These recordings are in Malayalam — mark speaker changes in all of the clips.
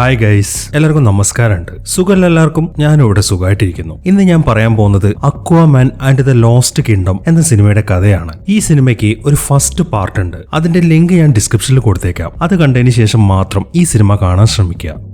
Speaker 1: ഹായ് ഗൈസ് എല്ലാവർക്കും നമസ്കാരമുണ്ട്. സുഖമല്ല എല്ലാവർക്കും? ഞാനും ഇവിടെ സുഖമായിട്ടിരിക്കുന്നു. ഇന്ന് ഞാൻ പറയാൻ പോകുന്നത് Aquaman and the Lost Kingdom എന്ന സിനിമയുടെ കഥയാണ്. ഈ സിനിമയ്ക്ക് ഒരു ഫസ്റ്റ് പാർട്ട് ഉണ്ട്. അതിന്റെ ലിങ്ക് ഞാൻ ഡിസ്ക്രിപ്ഷനിൽ കൊടുത്തേക്കാം. അത് കണ്ടതിന് ശേഷം മാത്രം ഈ സിനിമ കാണാൻ ശ്രമിക്കുക.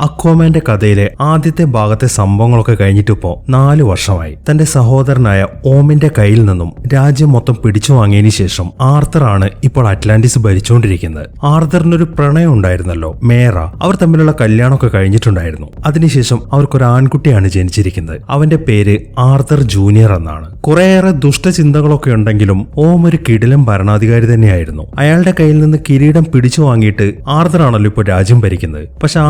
Speaker 1: അക്വാമാന്റെ കഥയിലെ ആദ്യത്തെ ഭാഗത്തെ സംഭവങ്ങളൊക്കെ കഴിഞ്ഞിട്ടിപ്പോ നാലു വർഷമായി. തന്റെ സഹോദരനായ ഓമിന്റെ കയ്യിൽ നിന്നും രാജ്യം മൊത്തം പിടിച്ചു വാങ്ങിയതിനു ശേഷം ആർത്തർ ആണ് ഇപ്പോൾ അറ്റ്ലാന്റിസ് ഭരിച്ചുകൊണ്ടിരിക്കുന്നത്. ആർത്തറിനൊരു പ്രണയം ഉണ്ടായിരുന്നല്ലോ മേറ. അവർ തമ്മിലുള്ള കല്യാണമൊക്കെ കഴിഞ്ഞിട്ടുണ്ടായിരുന്നു. അതിനുശേഷം അവർക്കൊരു ആൺകുട്ടിയാണ് ജനിച്ചിരിക്കുന്നത്. അവന്റെ പേര് ആർത്തർ ജൂനിയർ എന്നാണ്. കുറേയേറെ ദുഷ്ടചിന്തകളൊക്കെ ഉണ്ടെങ്കിലും ഓം ഒരു കിടിലം ഭരണാധികാരി തന്നെയായിരുന്നു. അയാളുടെ കയ്യിൽ നിന്ന് കിരീടം പിടിച്ചു വാങ്ങിയിട്ട് ആർദർ ആണല്ലോ ഇപ്പോൾ രാജ്യം ഭരിക്കുന്നത്. പക്ഷെ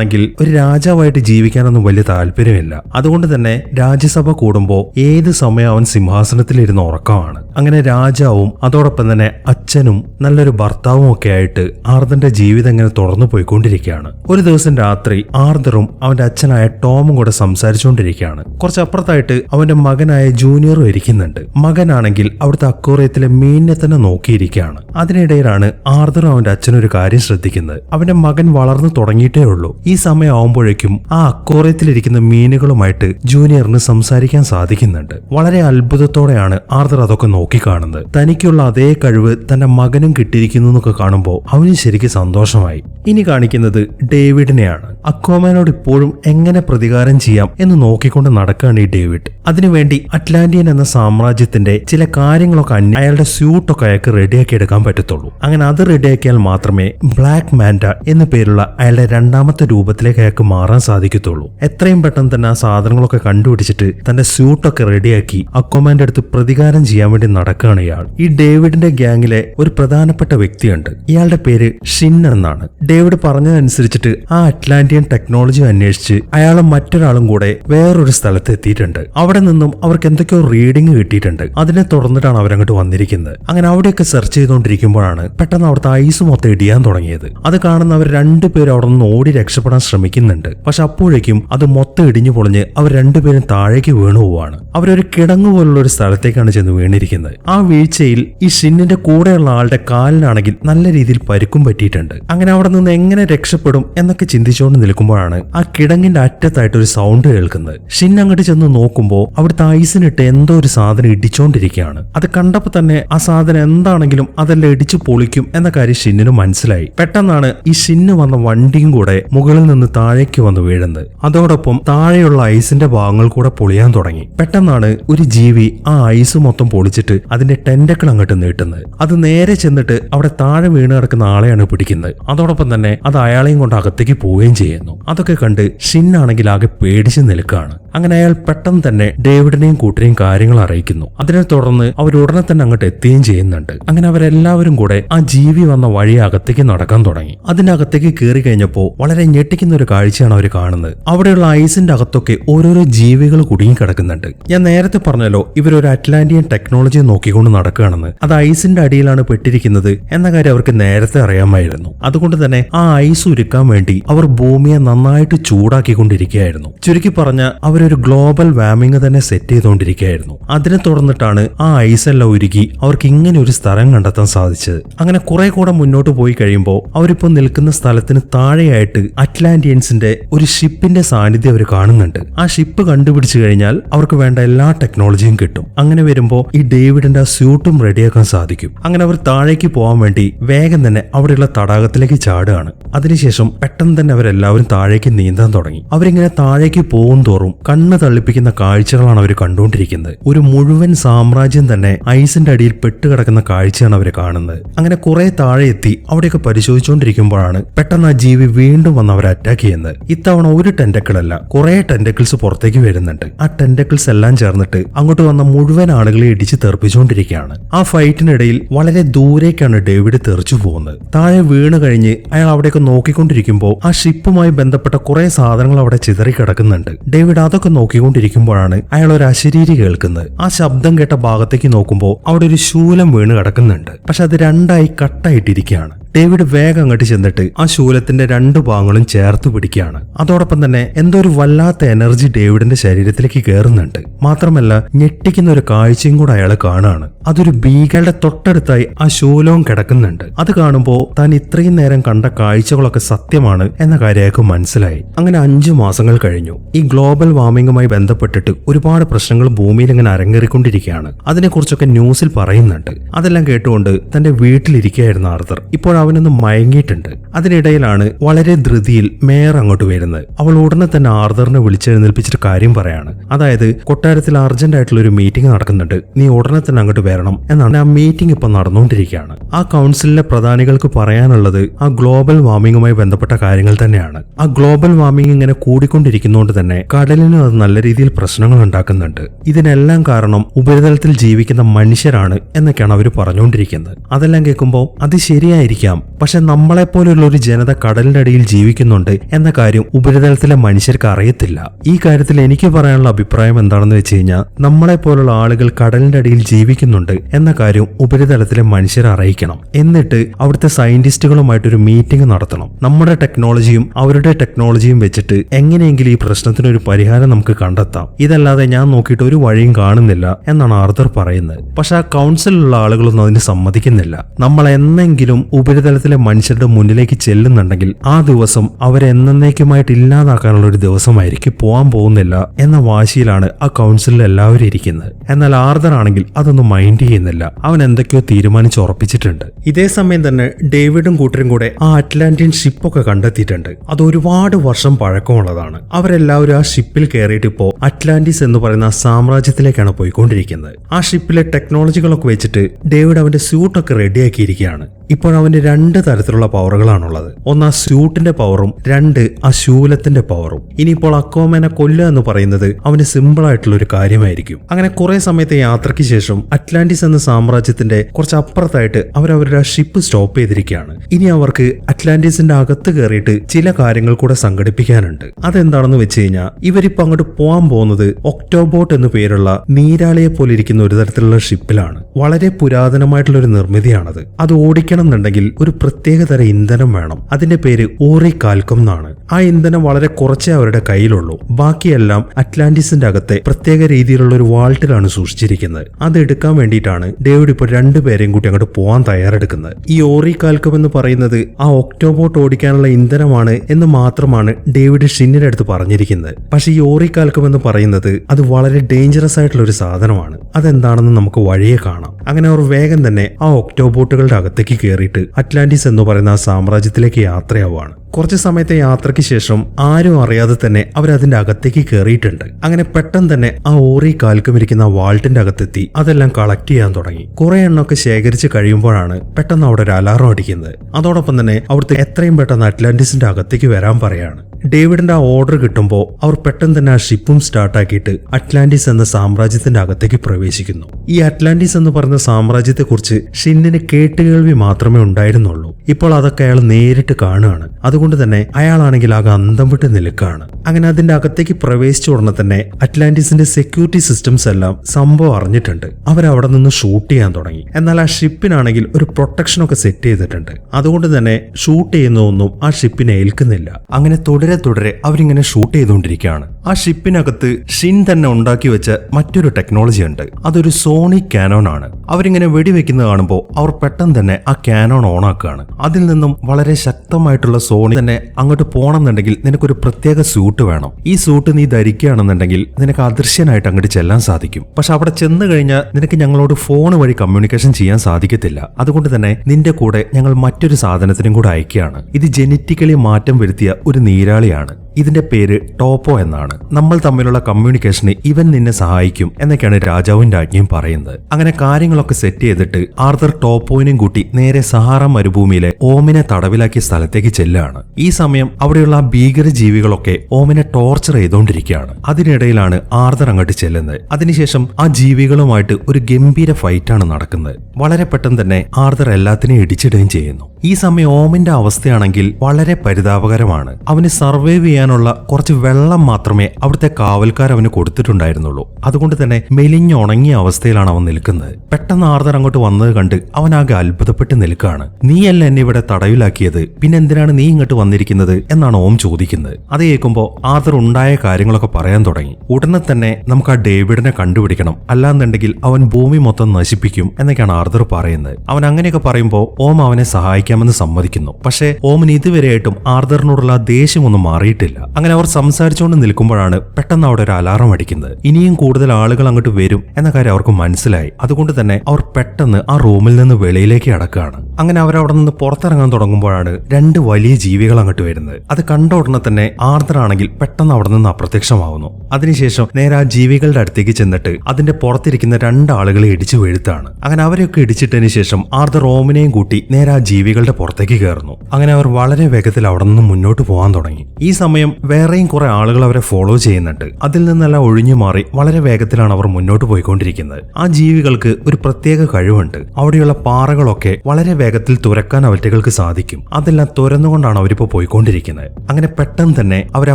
Speaker 1: ആർദറിനാണെങ്കിൽ ഒരു രാജാവായിട്ട് ജീവിക്കാനൊന്നും വലിയ താല്പര്യമില്ല. അതുകൊണ്ട് തന്നെ രാജ്യസഭ കൂടുമ്പോൾ ഏത് സമയം അവൻ സിംഹാസനത്തിലിരുന്ന് ഉറക്കമാണ്? അങ്ങനെ രാജാവും അതോടൊപ്പം തന്നെ അച്ഛനും നല്ലൊരു ഭർത്താവും ഒക്കെ ആയിട്ട് ആർദറിന്റെ ജീവിതം ഇങ്ങനെ തുടർന്നു പോയിക്കൊണ്ടിരിക്കുകയാണ്. ഒരു ദിവസം രാത്രി ആർദറും അവന്റെ അച്ഛനായ ടോമും കൂടെ സംസാരിച്ചുകൊണ്ടിരിക്കുകയാണ്. കുറച്ചപ്പുറത്തായിട്ട് അവന്റെ മകനായ ജൂനിയറും ഇരിക്കുന്നുണ്ട്. മകനാണെങ്കിൽ അവിടുത്തെ അക്കോറിയത്തിലെ മീനിനെ തന്നെ നോക്കിയിരിക്കുകയാണ്. അതിനിടയിലാണ് ആർദറും അവന്റെ അച്ഛനും ഒരു കാര്യം ശ്രദ്ധിക്കുന്നത്. അവന്റെ മകൻ വളർന്നു തുടങ്ങിയിട്ടേ ഉള്ളൂ. സമയം ആവുമ്പോഴേക്കും ആ അക്വോറിയത്തിലിരിക്കുന്ന മീനുകളുമായിട്ട് ജൂനിയറിന് സംസാരിക്കാൻ സാധിക്കുന്നുണ്ട്. വളരെ അത്ഭുതത്തോടെയാണ് ആർദർ അതൊക്കെ നോക്കിക്കാണുന്നത്. തനിക്കുള്ള അതേ കഴിവ് തന്റെ മകനും കിട്ടിയിരിക്കുന്നു എന്നൊക്കെ കാണുമ്പോൾ അവന് ശരിക്കും സന്തോഷമായി. ഇനി കാണിക്കുന്നത് ഡേവിഡിനെയാണ്. അക്വാമാനോട് ഇപ്പോഴും എങ്ങനെ പ്രതികാരം ചെയ്യാം എന്ന് നോക്കിക്കൊണ്ട് നടക്കുകയാണ് ഈ ഡേവിഡ്. അതിനുവേണ്ടി അറ്റ്ലാന്റിയൻ എന്ന സാമ്രാജ്യത്തിന്റെ ചില കാര്യങ്ങളൊക്കെ അന്യ അയാളുടെ സ്യൂട്ടൊക്കെ അയാൾക്ക് റെഡിയാക്കി എടുക്കാൻ പറ്റത്തുള്ളൂ. അങ്ങനെ അത് റെഡിയാക്കിയാൽ മാത്രമേ ബ്ലാക്ക് മാൻഡ എന്ന പേരുള്ള അയാളുടെ രണ്ടാമത്തെ രൂപത്തിലേക്ക് അയാൾക്ക് മാറാൻ സാധിക്കത്തുള്ളൂ. എത്രയും പെട്ടെന്ന് തന്നെ ആ സാധനങ്ങളൊക്കെ കണ്ടുപിടിച്ചിട്ട് തന്റെ സ്യൂട്ടൊക്കെ റെഡിയാക്കി അക്വാമാന്റെ അടുത്ത് പ്രതികാരം ചെയ്യാൻ വേണ്ടി നടക്കുകയാണ് ഇയാൾ. ഈ ഡേവിഡിന്റെ ഗ്യാങ്ങിലെ ഒരു പ്രധാനപ്പെട്ട വ്യക്തിയുണ്ട്. ഇയാളുടെ പേര് ഷിൻ എന്നാണ്. ഡേവിഡ് പറഞ്ഞതനുസരിച്ചിട്ട് ആ അറ്റ്ലാന്റിയൻ ടെക്നോളജി അന്വേഷിച്ച് അയാളും മറ്റൊരാളും കൂടെ വേറൊരു സ്ഥലത്ത് എത്തിയിട്ടുണ്ട്. അവിടെ നിന്നും അവർക്ക് എന്തൊക്കെയോ റീഡിംഗ് കിട്ടിയിട്ടുണ്ട്. അതിനെ തുടർന്നിട്ടാണ് അവരങ്ങോട്ട് വന്നിരിക്കുന്നത്. അങ്ങനെ അവിടെയൊക്കെ സെർച്ച് ചെയ്തുകൊണ്ടിരിക്കുമ്പോഴാണ് പെട്ടെന്ന് അവിടുത്തെ ഐസ് മൊത്തം ഇടിയാൻ തുടങ്ങിയത്. അത് കാണുന്ന അവർ രണ്ടുപേരും അവിടെ നിന്ന് ഓടി രക്ഷപ്പെടാൻ ശ്രമിക്കുന്നുണ്ട്. പക്ഷെ അപ്പോഴേക്കും അത് മൊത്തം ഇടിഞ്ഞു പൊളിഞ്ഞ് അവർ രണ്ടുപേരും താഴേക്ക് വീണു പോവാണ്. അവരൊരു കിടങ്ങ് പോലുള്ള ഒരു സ്ഥലത്തേക്കാണ് ചെന്ന് വീണിരിക്കുന്നത്. ആ വീഴ്ചയിൽ ഈ ഷിന്നിന്റെ കൂടെയുള്ള ആളുടെ കാലിനാണെങ്കിൽ നല്ല രീതിയിൽ പരുക്കും പറ്റിയിട്ടുണ്ട്. അങ്ങനെ അവിടെ നിന്ന് എങ്ങനെ രക്ഷപ്പെടും എന്നൊക്കെ ചിന്തിച്ചുകൊണ്ട് നിൽക്കുമ്പോഴാണ് ആ കിടങ്ങിന്റെ അറ്റത്തായിട്ട് ഒരു സൗണ്ട് കേൾക്കുന്നത്. ഷിൻ അങ്ങോട്ട് ചെന്ന് നോക്കുമ്പോൾ അവിടുത്തെ ഐസിനിട്ട് എന്തോ ഒരു സാധനം ഇടിച്ചോണ്ടിരിക്കുകയാണ്. അത് കണ്ടപ്പോൾ തന്നെ ആ സാധനം എന്താണെങ്കിലും അതെല്ലാം ഇടിച്ചു പൊളിക്കും എന്ന കാര്യം ഷിന്നിന് മനസ്സിലായി. പെട്ടെന്നാണ് ഈ ഷിന്ന് വന്ന വണ്ടിയും കൂടെ മുകളിൽ നിന്ന് താഴേക്ക് വന്ന് വീഴുന്നത്. അതോടൊപ്പം താഴെയുള്ള ഐസിന്റെ ഭാഗങ്ങൾ കൂടെ പൊളിയാൻ തുടങ്ങി. പെട്ടെന്നാണ് ഒരു ജീവി ആ ഐസ് മൊത്തം പൊളിച്ചിട്ട് അതിന്റെ ടെൻഡക്കൾ അങ്ങോട്ട് നീട്ടുന്നത്. അത് നേരെ ചെന്നിട്ട് അവിടെ താഴെ വീണ് കിടക്കുന്ന ആളെയാണ് പിടിക്കുന്നത്. അതോടൊപ്പം തന്നെ അത് അയാളെയും കൊണ്ട് അകത്തേക്ക് പോവുകയും ചെയ്യുന്നു. അതൊക്കെ കണ്ട് ഷിന്നാണെങ്കിൽ ആകെ പേടിച്ച് നിൽക്കുകയാണ്. അങ്ങനെ അയാൾ പെട്ടെന്ന് തന്നെ ഡേവിഡിനെയും കൂട്ടിനെയും കാര്യങ്ങൾ അറിയിക്കുന്നു. അതിനെ തുടർന്ന് അവർ ഉടനെ തന്നെ അങ്ങോട്ട് എത്തുകയും ചെയ്യുന്നുണ്ട്. അങ്ങനെ അവരെല്ലാവരും കൂടെ ആ ജീവി വന്ന വഴി അകത്തേക്ക് നടക്കാൻ തുടങ്ങി. അതിനകത്തേക്ക് കയറി കഴിഞ്ഞപ്പോൾ വളരെ ഞെട്ടിക്കുന്ന ഒരു കാഴ്ചയാണ് അവർ കാണുന്നത്. അവിടെയുള്ള ഐസിന്റെ അകത്തൊക്കെ ഓരോരോ ജീവികൾ കുടുങ്ങി കിടക്കുന്നുണ്ട്. ഞാൻ നേരത്തെ പറഞ്ഞല്ലോ ഇവരൊരു അറ്റ്ലാന്റിയൻ ടെക്നോളജി നോക്കിക്കൊണ്ട് നടക്കുകയാണെന്ന്. അത് ഐസിന്റെ അടിയിലാണ് പെട്ടിരിക്കുന്നത് എന്ന കാര്യം അവർക്ക് നേരത്തെ അറിയാമായിരുന്നു. അതുകൊണ്ട് തന്നെ ആ ഐസ് ഉരുക്കാൻ വേണ്ടി അവർ ഭൂമിയെ നന്നായിട്ട് ചൂടാക്കിക്കൊണ്ടിരിക്കുകയായിരുന്നു. ചുരുക്കി പറഞ്ഞ അവരൊരു ഗ്ലോബൽ വാമിംഗ് തന്നെ സെറ്റ് ചെയ്തുകൊണ്ടിരിക്കുകയായിരുന്നു അതിനെ തുടർന്നിട്ടാണ് ആ ഐസ് എല്ലാം ഉരുകി അവർക്ക് ഇങ്ങനെ ഒരു സ്ഥലം കണ്ടെത്താൻ സാധിച്ചത്. അങ്ങനെ കുറെ കൂടെ മുന്നോട്ട് പോയി കഴിയുമ്പോൾ അവരിപ്പോൾ നിൽക്കുന്ന സ്ഥലത്തിന് താഴെയായിട്ട് അറ്റ്ലാന്റിയൻസിന്റെ ഒരു ഷിപ്പിന്റെ സാന്നിധ്യം അവർ കാണുന്നുണ്ട്. ആ ഷിപ്പ് കണ്ടുപിടിച്ചു കഴിഞ്ഞാൽ അവർക്ക് വേണ്ട എല്ലാ ടെക്നോളജിയും കിട്ടും. അങ്ങനെ വരുമ്പോൾ ഈ ഡേവിഡിന്റെ ആ സ്യൂട്ടും റെഡിയാക്കാൻ സാധിക്കും. അങ്ങനെ അവർ താഴേക്ക് പോകാൻ വേണ്ടി വേഗം തന്നെ അവിടെയുള്ള തടാകത്തിലേക്ക് ചാടുകയാണ്. അതിനുശേഷം പെട്ടെന്ന് തന്നെ അവരെല്ലാവരും താഴേക്ക് നീന്താൻ തുടങ്ങി. അവരിങ്ങനെ താഴേക്ക് പോകും തോറും കണ്ണ് തള്ളിപ്പിക്കുന്ന കാഴ്ചകളാണ് അവർ കണ്ടുകൊണ്ടിരിക്കുന്നത്. ഒരു മുഴുവൻ സാമ്രാജ്യം തന്നെ ഐസിന്റെ അടിയിൽ പെട്ടുകിടക്കുന്ന കാഴ്ചയാണ് അവർ കാണുന്നത്. അങ്ങനെ കുറെ താഴെ എത്തി അവിടെയൊക്കെ പരിശോധിച്ചുകൊണ്ടിരിക്കുമ്പോഴാണ് പെട്ടെന്ന് ആ ജീവി വീണ്ടും വന്ന് അവരെ അറ്റാക്ക് ചെയ്യുന്നത്. ഇത്തവണ ഒരു ടെൻഡക്കിളല്ല കുറെ ടെന്റക്കിൾസ് പുറത്തേക്ക് വരുന്നുണ്ട്. ആ ടെന്റക്കിൾസ് എല്ലാം ചേർന്നിട്ട് അങ്ങോട്ട് വന്ന മുഴുവൻ ആളുകളെ ഇടിച്ച് തെറിപ്പിച്ചുകൊണ്ടിരിക്കുകയാണ്. ആ ഫൈറ്റിനിടയിൽ വളരെ ദൂരേക്കാണ് ഡേവിഡ് തെറിച്ചു പോകുന്നത്. താഴെ വീണ് കഴിഞ്ഞ് അയാൾ അവിടെയൊക്കെ നോക്കിക്കൊണ്ടിരിക്കുമ്പോൾ ആ ഷിപ്പുമായി ബന്ധപ്പെട്ട കുറെ സാധനങ്ങൾ അവിടെ ചിതറി കിടക്കുന്നുണ്ട്. ഡേവിഡ് അതൊക്കെ നോക്കിക്കൊണ്ടിരിക്കുമ്പോഴാണ് അയാൾ ഒരു അശരീരി കേൾക്കുന്നത്. ആ ശബ്ദം കേട്ട ഭാഗത്തേക്ക് നോക്കുമ്പോൾ അവിടെ ഒരു ശൂലം വീണ് കിടക്കുന്നുണ്ട്. പക്ഷെ അത് രണ്ടായി കട്ടായിട്ടിരിക്കുകയാണ്. ഡേവിഡ് വേഗം അങ്ങോട്ട് ചെന്നിട്ട് ആ ശൂലത്തിന്റെ രണ്ടു ഭാഗങ്ങളും ചേർത്ത് പിടിക്കുകയാണ്. അതോടൊപ്പം തന്നെ എന്തോ ഒരു വല്ലാത്ത എനർജി ഡേവിഡിന്റെ ശരീരത്തിലേക്ക് കയറുന്നുണ്ട്. മാത്രമല്ല ഞെട്ടിക്കുന്ന ഒരു കാഴ്ചയും കൂടെ അയാൾ കാണുകയാണ് അതൊരു ഭീകരുടെ തൊട്ടടുത്തായി ആ ശൂലവും കിടക്കുന്നുണ്ട്. അത് കാണുമ്പോൾ താൻ ഇത്രയും നേരം കണ്ട കാഴ്ചകളൊക്കെ സത്യമാണ് എന്ന കാര്യമൊക്കെ മനസ്സിലായി. അങ്ങനെ അഞ്ചു മാസങ്ങൾ കഴിഞ്ഞു. ഈ ഗ്ലോബൽ വാർമിംഗുമായി ബന്ധപ്പെട്ടിട്ട് ഒരുപാട് പ്രശ്നങ്ങൾ ഭൂമിയിൽ ഇങ്ങനെ അരങ്ങേറിക്കൊണ്ടിരിക്കുകയാണ്. അതിനെക്കുറിച്ചൊക്കെ ന്യൂസിൽ പറയുന്നുണ്ട്. അതെല്ലാം കേട്ടുകൊണ്ട് തന്റെ വീട്ടിലിരിക്കുകയായിരുന്നു ആർത്തർ ഇപ്പോൾ അവനൊന്ന് മയങ്ങിയിട്ടുണ്ട്. അതിനിടയിലാണ് വളരെ ധൃതിയിൽ മേയർ അങ്ങോട്ട് വരുന്നത്. അവൾ ഉടനെ തന്നെ ആർദറിനെ വിളിച്ചെഴുന്നേൽപ്പിച്ചിട്ട് കാര്യം പറയാണ്. അതായത് കൊട്ടാരത്തിൽ അർജന്റ് ആയിട്ടുള്ള ഒരു മീറ്റിംഗ് നടക്കുന്നുണ്ട്. നീ ഉടനെ തന്നെ അങ്ങോട്ട് വരണം എന്നാണ് ആ മീറ്റിംഗ് ഇപ്പൊ നടന്നുകൊണ്ടിരിക്കുകയാണ്. ആ കൗൺസിലിലെ പ്രധാനികൾക്ക് പറയാനുള്ളത് ആ ഗ്ലോബൽ വാർമിംഗുമായി ബന്ധപ്പെട്ട കാര്യങ്ങൾ തന്നെയാണ്. ആ ഗ്ലോബൽ വാർമിംഗ് ഇങ്ങനെ കൂടിക്കൊണ്ടിരിക്കുന്നതുകൊണ്ട് തന്നെ കടലിന് അത് നല്ല രീതിയിൽ പ്രശ്നങ്ങൾ ഉണ്ടാക്കുന്നുണ്ട്. ഇതിനെല്ലാം കാരണം ഉപരിതലത്തിൽ ജീവിക്കുന്ന മനുഷ്യരാണ് എന്നൊക്കെയാണ് അവർ പറഞ്ഞുകൊണ്ടിരിക്കുന്നത്. അതെല്ലാം കേൾക്കുമ്പോൾ അത് ശരിയായിരിക്കാം. പക്ഷെ നമ്മളെപ്പോലുള്ള ഒരു ജനത കടലിന്റെ അടിയിൽ ജീവിക്കുന്നുണ്ട് എന്ന കാര്യം ഉപരിതലത്തിലെ മനുഷ്യർക്ക് അറിയത്തില്ല. ഈ കാര്യത്തിൽ എനിക്ക് പറയാനുള്ള അഭിപ്രായം എന്താണെന്ന് വെച്ച് കഴിഞ്ഞാൽ നമ്മളെപ്പോലുള്ള ആളുകൾ കടലിന്റെ അടിയിൽ ജീവിക്കുന്നുണ്ട് എന്ന കാര്യം ഉപരിതലത്തിലെ മനുഷ്യരെ അറിയിക്കണം. എന്നിട്ട് അവിടുത്തെ സയന്റിസ്റ്റുകളുമായിട്ടൊരു മീറ്റിംഗ് നടത്തണം. നമ്മുടെ ടെക്നോളജിയും അവരുടെ ടെക്നോളജിയും വെച്ചിട്ട് എങ്ങനെയെങ്കിലും ഈ പ്രശ്നത്തിന് ഒരു പരിഹാരം നമുക്ക് കണ്ടെത്താം. ഇതല്ലാതെ ഞാൻ നോക്കിയിട്ട് ഒരു വഴിയും കാണുന്നില്ല എന്നാണ് ആർദർ പറയുന്നത്. പക്ഷെ ആ കൗൺസിലുള്ള ആളുകളൊന്നും അതിന് സമ്മതിക്കുന്നില്ല. നമ്മൾ എന്നെങ്കിലും ഉപരിതലത്തിലെ മനുഷ്യരുടെ മുന്നിലേക്ക് ചെല്ലുന്നുണ്ടെങ്കിൽ ആ ദിവസം അവരെന്നേക്കുമായിട്ട് ഇല്ലാതാക്കാനുള്ള ഒരു ദിവസമായിരിക്കും പോകാൻ പോകുന്നില്ല എന്ന വാശിയിലാണ് ആ കൗൺസിലിൽ എല്ലാവരും ഇരിക്കുന്നത്. എന്നാൽ ആർദർ ആണെങ്കിൽ അതൊന്നും മൈൻഡ് ചെയ്യുന്നില്ല. അവൻ എന്തൊക്കെയോ തീരുമാനിച്ച് ഉറപ്പിച്ചിട്ടുണ്ട്. ഇതേ സമയം തന്നെ ഡേവിഡും കൂട്ടരും കൂടെ ആ അറ്റ്ലാന്റിയൻ ഷിപ്പൊക്കെ കണ്ടെത്തിയിട്ടുണ്ട്. അത് ഒരുപാട് വർഷം പഴക്കമുള്ളതാണ്. അവരെല്ലാവരും ആ ഷിപ്പിൽ കയറിയിട്ട് ഇപ്പോ അറ്റ്ലാന്റിസ് എന്ന് പറയുന്ന സാമ്രാജ്യത്തിലേക്കാണ് പോയിക്കൊണ്ടിരിക്കുന്നത്. ആ ഷിപ്പിലെ ടെക്നോളജികളൊക്കെ വെച്ചിട്ട് ഡേവിഡ് അവന്റെ സ്യൂട്ടൊക്കെ റെഡിയാക്കിയിരിക്കുകയാണ് ഇപ്പോൾ അവന് രണ്ട് തരത്തിലുള്ള പവറുകളാണുള്ളത്. ഒന്ന് ആ സ്യൂട്ടിന്റെ പവറും രണ്ട് ആ ശൂലത്തിന്റെ പവറും. ഇനിയിപ്പോൾ അക്കോമേനെ കൊല്ലുക എന്ന് പറയുന്നത് അവന് സിമ്പിൾ ആയിട്ടുള്ള ഒരു കാര്യമായിരിക്കും. അങ്ങനെ കുറെ സമയത്തെ യാത്രയ്ക്ക് ശേഷം അറ്റ്ലാന്റിസ് എന്ന സാമ്രാജ്യത്തിന്റെ കുറച്ച് അപ്പുറത്തായിട്ട് അവരവരുടെ ആ ഷിപ്പ് സ്റ്റോപ്പ് ചെയ്തിരിക്കുകയാണ്. ഇനി അവർക്ക് അറ്റ്ലാന്റിസിന്റെ അകത്ത് കയറിയിട്ട് ചില കാര്യങ്ങൾ കൂടെ സംഘടിപ്പിക്കാനുണ്ട്. അതെന്താണെന്ന് വെച്ച് കഴിഞ്ഞാൽ ഇവരിപ്പോ അങ്ങോട്ട് പോകാൻ പോകുന്നത് ഒക്ടോബോട്ട് എന്നു പേരുള്ള നീരാളിയെ പോലെ ഇരിക്കുന്ന ഒരു തരത്തിലുള്ള ഷിപ്പിലാണ്. വളരെ പുരാതനമായിട്ടുള്ള ഒരു നിർമ്മിതിയാണത്. അത് ഓടിക്കണം എന്നുണ്ടെങ്കിൽ ഒരു പ്രത്യേകതര ഇന്ധനം വേണം. അതിന്റെ പേര് ഓറി കാൽക്കം എന്നാണ്. ആ ഇന്ധനം വളരെ കുറച്ചേ അവരുടെ കയ്യിലുള്ളൂ. ബാക്കിയെല്ലാം അറ്റ്ലാന്റിസിന്റെ അകത്തെ പ്രത്യേക രീതിയിലുള്ള ഒരു വാൾട്ടിലാണ് സൂക്ഷിച്ചിരിക്കുന്നത്. അത് എടുക്കാൻ വേണ്ടിയിട്ടാണ് ഡേവിഡ് ഇപ്പോൾ രണ്ടുപേരെയും കൂട്ടി അങ്ങോട്ട് പോകാൻ തയ്യാറെടുക്കുന്നത്. ഈ ഓറി കാൽക്കം എന്ന് പറയുന്നത് ആ ഒക്ടോബോട്ട് ഓടിക്കാനുള്ള ഇന്ധനമാണ് എന്ന് മാത്രമാണ് ഡേവിഡ് ഷിന്നിന്റെ അടുത്ത് പറഞ്ഞിരിക്കുന്നത്. പക്ഷേ ഈ ഓറി കാൽക്കം എന്ന് പറയുന്നത് അത് വളരെ ഡേഞ്ചറസ് ആയിട്ടുള്ള ഒരു സാധനമാണ്. അതെന്താണെന്ന് നമുക്ക് വഴിയെ കാണാം. അങ്ങനെ അവർ വേഗം തന്നെ ആ ഒക്ടോബോട്ടുകളുടെ അകത്തേക്ക് കയറിയിട്ട് അറ്റ്ലാന്റിസ് എന്ന് പറയുന്ന ആ സാമ്രാജ്യത്തിലേക്ക് യാത്രയാവുകയാണ്. കുറച്ച് സമയത്തെ യാത്രയ്ക്ക് ശേഷം ആരും അറിയാതെ തന്നെ അവരതിന്റെ അകത്തേക്ക് കയറിയിട്ടുണ്ട് അങ്ങനെ പെട്ടെന്ന് തന്നെ ആ ഓറി കാൽക്കുമിരിക്കുന്ന വാൾട്ടിന്റെ അകത്തെത്തി. അതെല്ലാം കളക്ട് ചെയ്യാൻ തുടങ്ങി. കുറെ എണ്ണമൊക്കെ ശേഖരിച്ച് കഴിയുമ്പോഴാണ് പെട്ടെന്ന് അവിടെ ഒരു അലാറം അടിക്കുന്നത്. അതോടൊപ്പം തന്നെ അവിടുത്തെ എത്രയും പെട്ടെന്ന് അറ്റ്ലാന്റിസിന്റെ അകത്തേക്ക് വരാൻ പറയാണ്. ഡേവിഡിന്റെ ആ ഓർഡർ കിട്ടുമ്പോൾ അവർ പെട്ടെന്ന് തന്നെ ആ ഷിപ്പും സ്റ്റാർട്ടാക്കിയിട്ട് അറ്റ്ലാന്റിസ് എന്ന സാമ്രാജ്യത്തിന്റെ അകത്തേക്ക് പ്രവേശിക്കുന്നു. ഈ അറ്റ്ലാന്റിസ് എന്ന് പറയുന്ന സാമ്രാജ്യത്തെക്കുറിച്ച് ഷിന്നിന് കേട്ടുകേൾവി മാത്രമേ ഉണ്ടായിരുന്നുള്ളൂ. ഇപ്പോൾ അതൊക്കെ അയാൾ നേരിട്ട് കാണുകയാണ്. അതുകൊണ്ട് തന്നെ അയാളാണെങ്കിൽ ആകെ അന്തം വിട്ട് നിൽക്കുകയാണ്. അങ്ങനെ അതിന്റെ അകത്തേക്ക് പ്രവേശിച്ച ഉടനെ തന്നെ അറ്റ്ലാന്റിസിന്റെ സെക്യൂരിറ്റി സിസ്റ്റംസ് എല്ലാം സംഭവം അറിഞ്ഞിട്ടുണ്ട്. അവരവിടെ നിന്ന് ഷൂട്ട് ചെയ്യാൻ തുടങ്ങി. എന്നാൽ ആ ഷിപ്പിനാണെങ്കിൽ ഒരു പ്രൊട്ടക്ഷൻ ഒക്കെ സെറ്റ് ചെയ്തിട്ടുണ്ട്. അതുകൊണ്ട് തന്നെ ഷൂട്ട് ചെയ്യുന്നതൊന്നും ആ ഷിപ്പിനെ ഏൽക്കുന്നില്ല. അങ്ങനെ തുടരെ തുടരെ അവരിങ്ങനെ ഷൂട്ട് ചെയ്തുകൊണ്ടിരിക്കുകയാണ്. ആ ഷിപ്പിനകത്ത് ഷിൻ തന്നെ ഉണ്ടാക്കി വെച്ച മറ്റൊരു ടെക്നോളജി ഉണ്ട്. അതൊരു സോണി കാനോൺ ആണ്. അവരിങ്ങനെ വെടിവെക്കുന്നത് കാണുമ്പോൾ അവർ പെട്ടെന്ന് തന്നെ ആ കാനോൺ ഓൺ ആക്കുകയാണ്. അതിൽ നിന്നും വളരെ ശക്തമായിട്ടുള്ള സോണി തന്നെ അങ്ങോട്ട് പോകണമെന്നുണ്ടെങ്കിൽ നിനക്കൊരു പ്രത്യേക സ്യൂട്ട് വേണം. ഈ സൂട്ട് നീ ധരിക്കുകയാണെന്നുണ്ടെങ്കിൽ നിനക്ക് അദൃശ്യനായിട്ട് അങ്ങോട്ട് ചെല്ലാൻ സാധിക്കും. പക്ഷെ അവിടെ ചെന്ന് കഴിഞ്ഞാൽ നിനക്ക് ഞങ്ങളോട് ഫോൺ വഴി കമ്മ്യൂണിക്കേഷൻ ചെയ്യാൻ സാധിക്കത്തില്ല. അതുകൊണ്ട് തന്നെ നിന്റെ കൂടെ ഞങ്ങൾ മറ്റൊരു സാധനത്തിനും കൂടെ അയക്കുകയാണ്. ഇത് ജനറ്റിക്കലി മാറ്റം വരുത്തിയ ഒരു നീരാളിയാണ്. ഇതിന്റെ പേര് ടോപ്പോ എന്നാണ്. നമ്മൾ തമ്മിലുള്ള കമ്മ്യൂണിക്കേഷന് ഇവൻ നിന്നെ സഹായിക്കും എന്നൊക്കെയാണ് രാജാവും രാജ്ഞിയും പറയുന്നത്. അങ്ങനെ കാര്യങ്ങളൊക്കെ സെറ്റ് ചെയ്തിട്ട് ആർദർ ടോപ്പോയിനും കൂട്ടി നേരെ സഹാറ മരുഭൂമിയിലെ ഓമിനെ തടവിലാക്കിയ സ്ഥലത്തേക്ക് ചെല്ലുകയാണ് ഈ സമയം അവിടെയുള്ള ഭീകര ജീവികളൊക്കെ ഓമിനെ ടോർച്ചർ ചെയ്തുകൊണ്ടിരിക്കുകയാണ് അതിനിടയിലാണ് ആർദർ അങ്ങോട്ട് ചെല്ലുന്നത്. അതിനുശേഷം ആ ജീവികളുമായിട്ട് ഒരു ഗംഭീര ഫൈറ്റാണ് നടക്കുന്നത്. വളരെ പെട്ടെന്ന് തന്നെ ആർദർ എല്ലാത്തിനെയും ഇടിച്ചിടുകയും ചെയ്യുന്നു. ഈ സമയം ഓമിന്റെ അവസ്ഥയാണെങ്കിൽ വളരെ പരിതാപകരമാണ്. അവന് സർവൈവ് ചെയ്യാൻ ചെയ്യാനുള്ള കുറച്ച് വെള്ളം മാത്രമേ അവിടുത്തെ കാവൽക്കാർ അവന് കൊടുത്തിട്ടുണ്ടായിരുന്നുള്ളൂ. അതുകൊണ്ട് തന്നെ മെലിഞ്ഞുണങ്ങിയ അവസ്ഥയിലാണ് അവൻ നിൽക്കുന്നത്. പെട്ടെന്ന് ആർദർ അങ്ങോട്ട് വന്നത് കണ്ട് അവൻ ആകെ അത്ഭുതപ്പെട്ട് നിൽക്കുകയാണ്. നീയല്ല എന്നെ ഇവിടെ തടവിലാക്കിയത്? പിന്നെ എന്തിനാണ് നീ ഇങ്ങോട്ട് വന്നിരിക്കുന്നത് എന്നാണ് ഓം ചോദിക്കുന്നത്. അത് കേൾക്കുമ്പോൾ ആർദർ ഉണ്ടായ കാര്യങ്ങളൊക്കെ പറയാൻ തുടങ്ങി. ഉടനെ തന്നെ നമുക്ക് ആ ഡേവിഡിനെ കണ്ടുപിടിക്കണം. അല്ലാന്നുണ്ടെങ്കിൽ അവൻ ഭൂമി മൊത്തം നശിപ്പിക്കും എന്നൊക്കെയാണ് ആർദർ പറയുന്നത്. അവൻ അങ്ങനെയൊക്കെ പറയുമ്പോൾ ഓം അവനെ സഹായിക്കാമെന്ന് സമ്മതിക്കുന്നു. പക്ഷേ ഓമിന് ഇതുവരെയായിട്ടും ആർദറിനോടുള്ള ദേഷ്യമൊന്നും മാറിയിട്ടില്ല. അങ്ങനെ അവർ സംസാരിച്ചുകൊണ്ട് നിൽക്കുമ്പോഴാണ് പെട്ടെന്ന് അവിടെ ഒരു അലാറം അടിക്കുന്നത്. ഇനിയും കൂടുതൽ ആളുകൾ അങ്ങോട്ട് വരും എന്ന കാര്യം അവർക്ക് മനസ്സിലായി. അതുകൊണ്ട് തന്നെ അവർ പെട്ടെന്ന് ആ റൂമിൽ നിന്ന് വെളിയിലേക്ക് അടക്കുകയാണ് അങ്ങനെ അവർ അവിടെ നിന്ന് പുറത്തിറങ്ങാൻ തുടങ്ങുമ്പോഴാണ് രണ്ട് വലിയ ജീവികൾ അങ്ങോട്ട് വരുന്നത്. അത് കണ്ട ഉടനെ തന്നെ ആർദ്രാണെങ്കിൽ പെട്ടെന്ന് അവിടെ നിന്ന് അപ്രത്യക്ഷമാവുന്നു. അതിനുശേഷം നേരെ ആ ജീവികളുടെ അടുത്തേക്ക് ചെന്നിട്ട് അതിന്റെ പുറത്തിരിക്കുന്ന രണ്ടാളുകളെ ഇടിച്ചു വീഴ്ത്താണ് അങ്ങനെ അവരെയൊക്കെ ഇടിച്ചിട്ടതിന് ശേഷം ആർദ്ര റോമിനെയും കൂട്ടി നേരെ ആ ജീവികളുടെ പുറത്തേക്ക് കയറുന്നു. അങ്ങനെ അവർ വളരെ വേഗത്തിൽ അവിടെ നിന്ന് മുന്നോട്ട് പോകാൻ തുടങ്ങി. ഈ സമയം വേറെയും കുറെ ആളുകൾ അവരെ ഫോളോ ചെയ്യുന്നുണ്ട്. അതിൽ നിന്നെല്ലാം ഒഴിഞ്ഞു മാറി വളരെ വേഗത്തിലാണ് അവർ മുന്നോട്ട് പോയിക്കൊണ്ടിരിക്കുന്നത്. ആ ജീവികൾക്ക് ഒരു പ്രത്യേക കഴിവുണ്ട്. അവിടെയുള്ള പാറകളൊക്കെ വളരെ വേഗത്തിൽ തുരക്കാൻ അവറ്റകൾക്ക് സാധിക്കും. അതെല്ലാം തുരന്നുകൊണ്ടാണ് അവരിപ്പോ പോയിക്കൊണ്ടിരിക്കുന്നത്. അങ്ങനെ പെട്ടെന്ന് തന്നെ അവർ ആ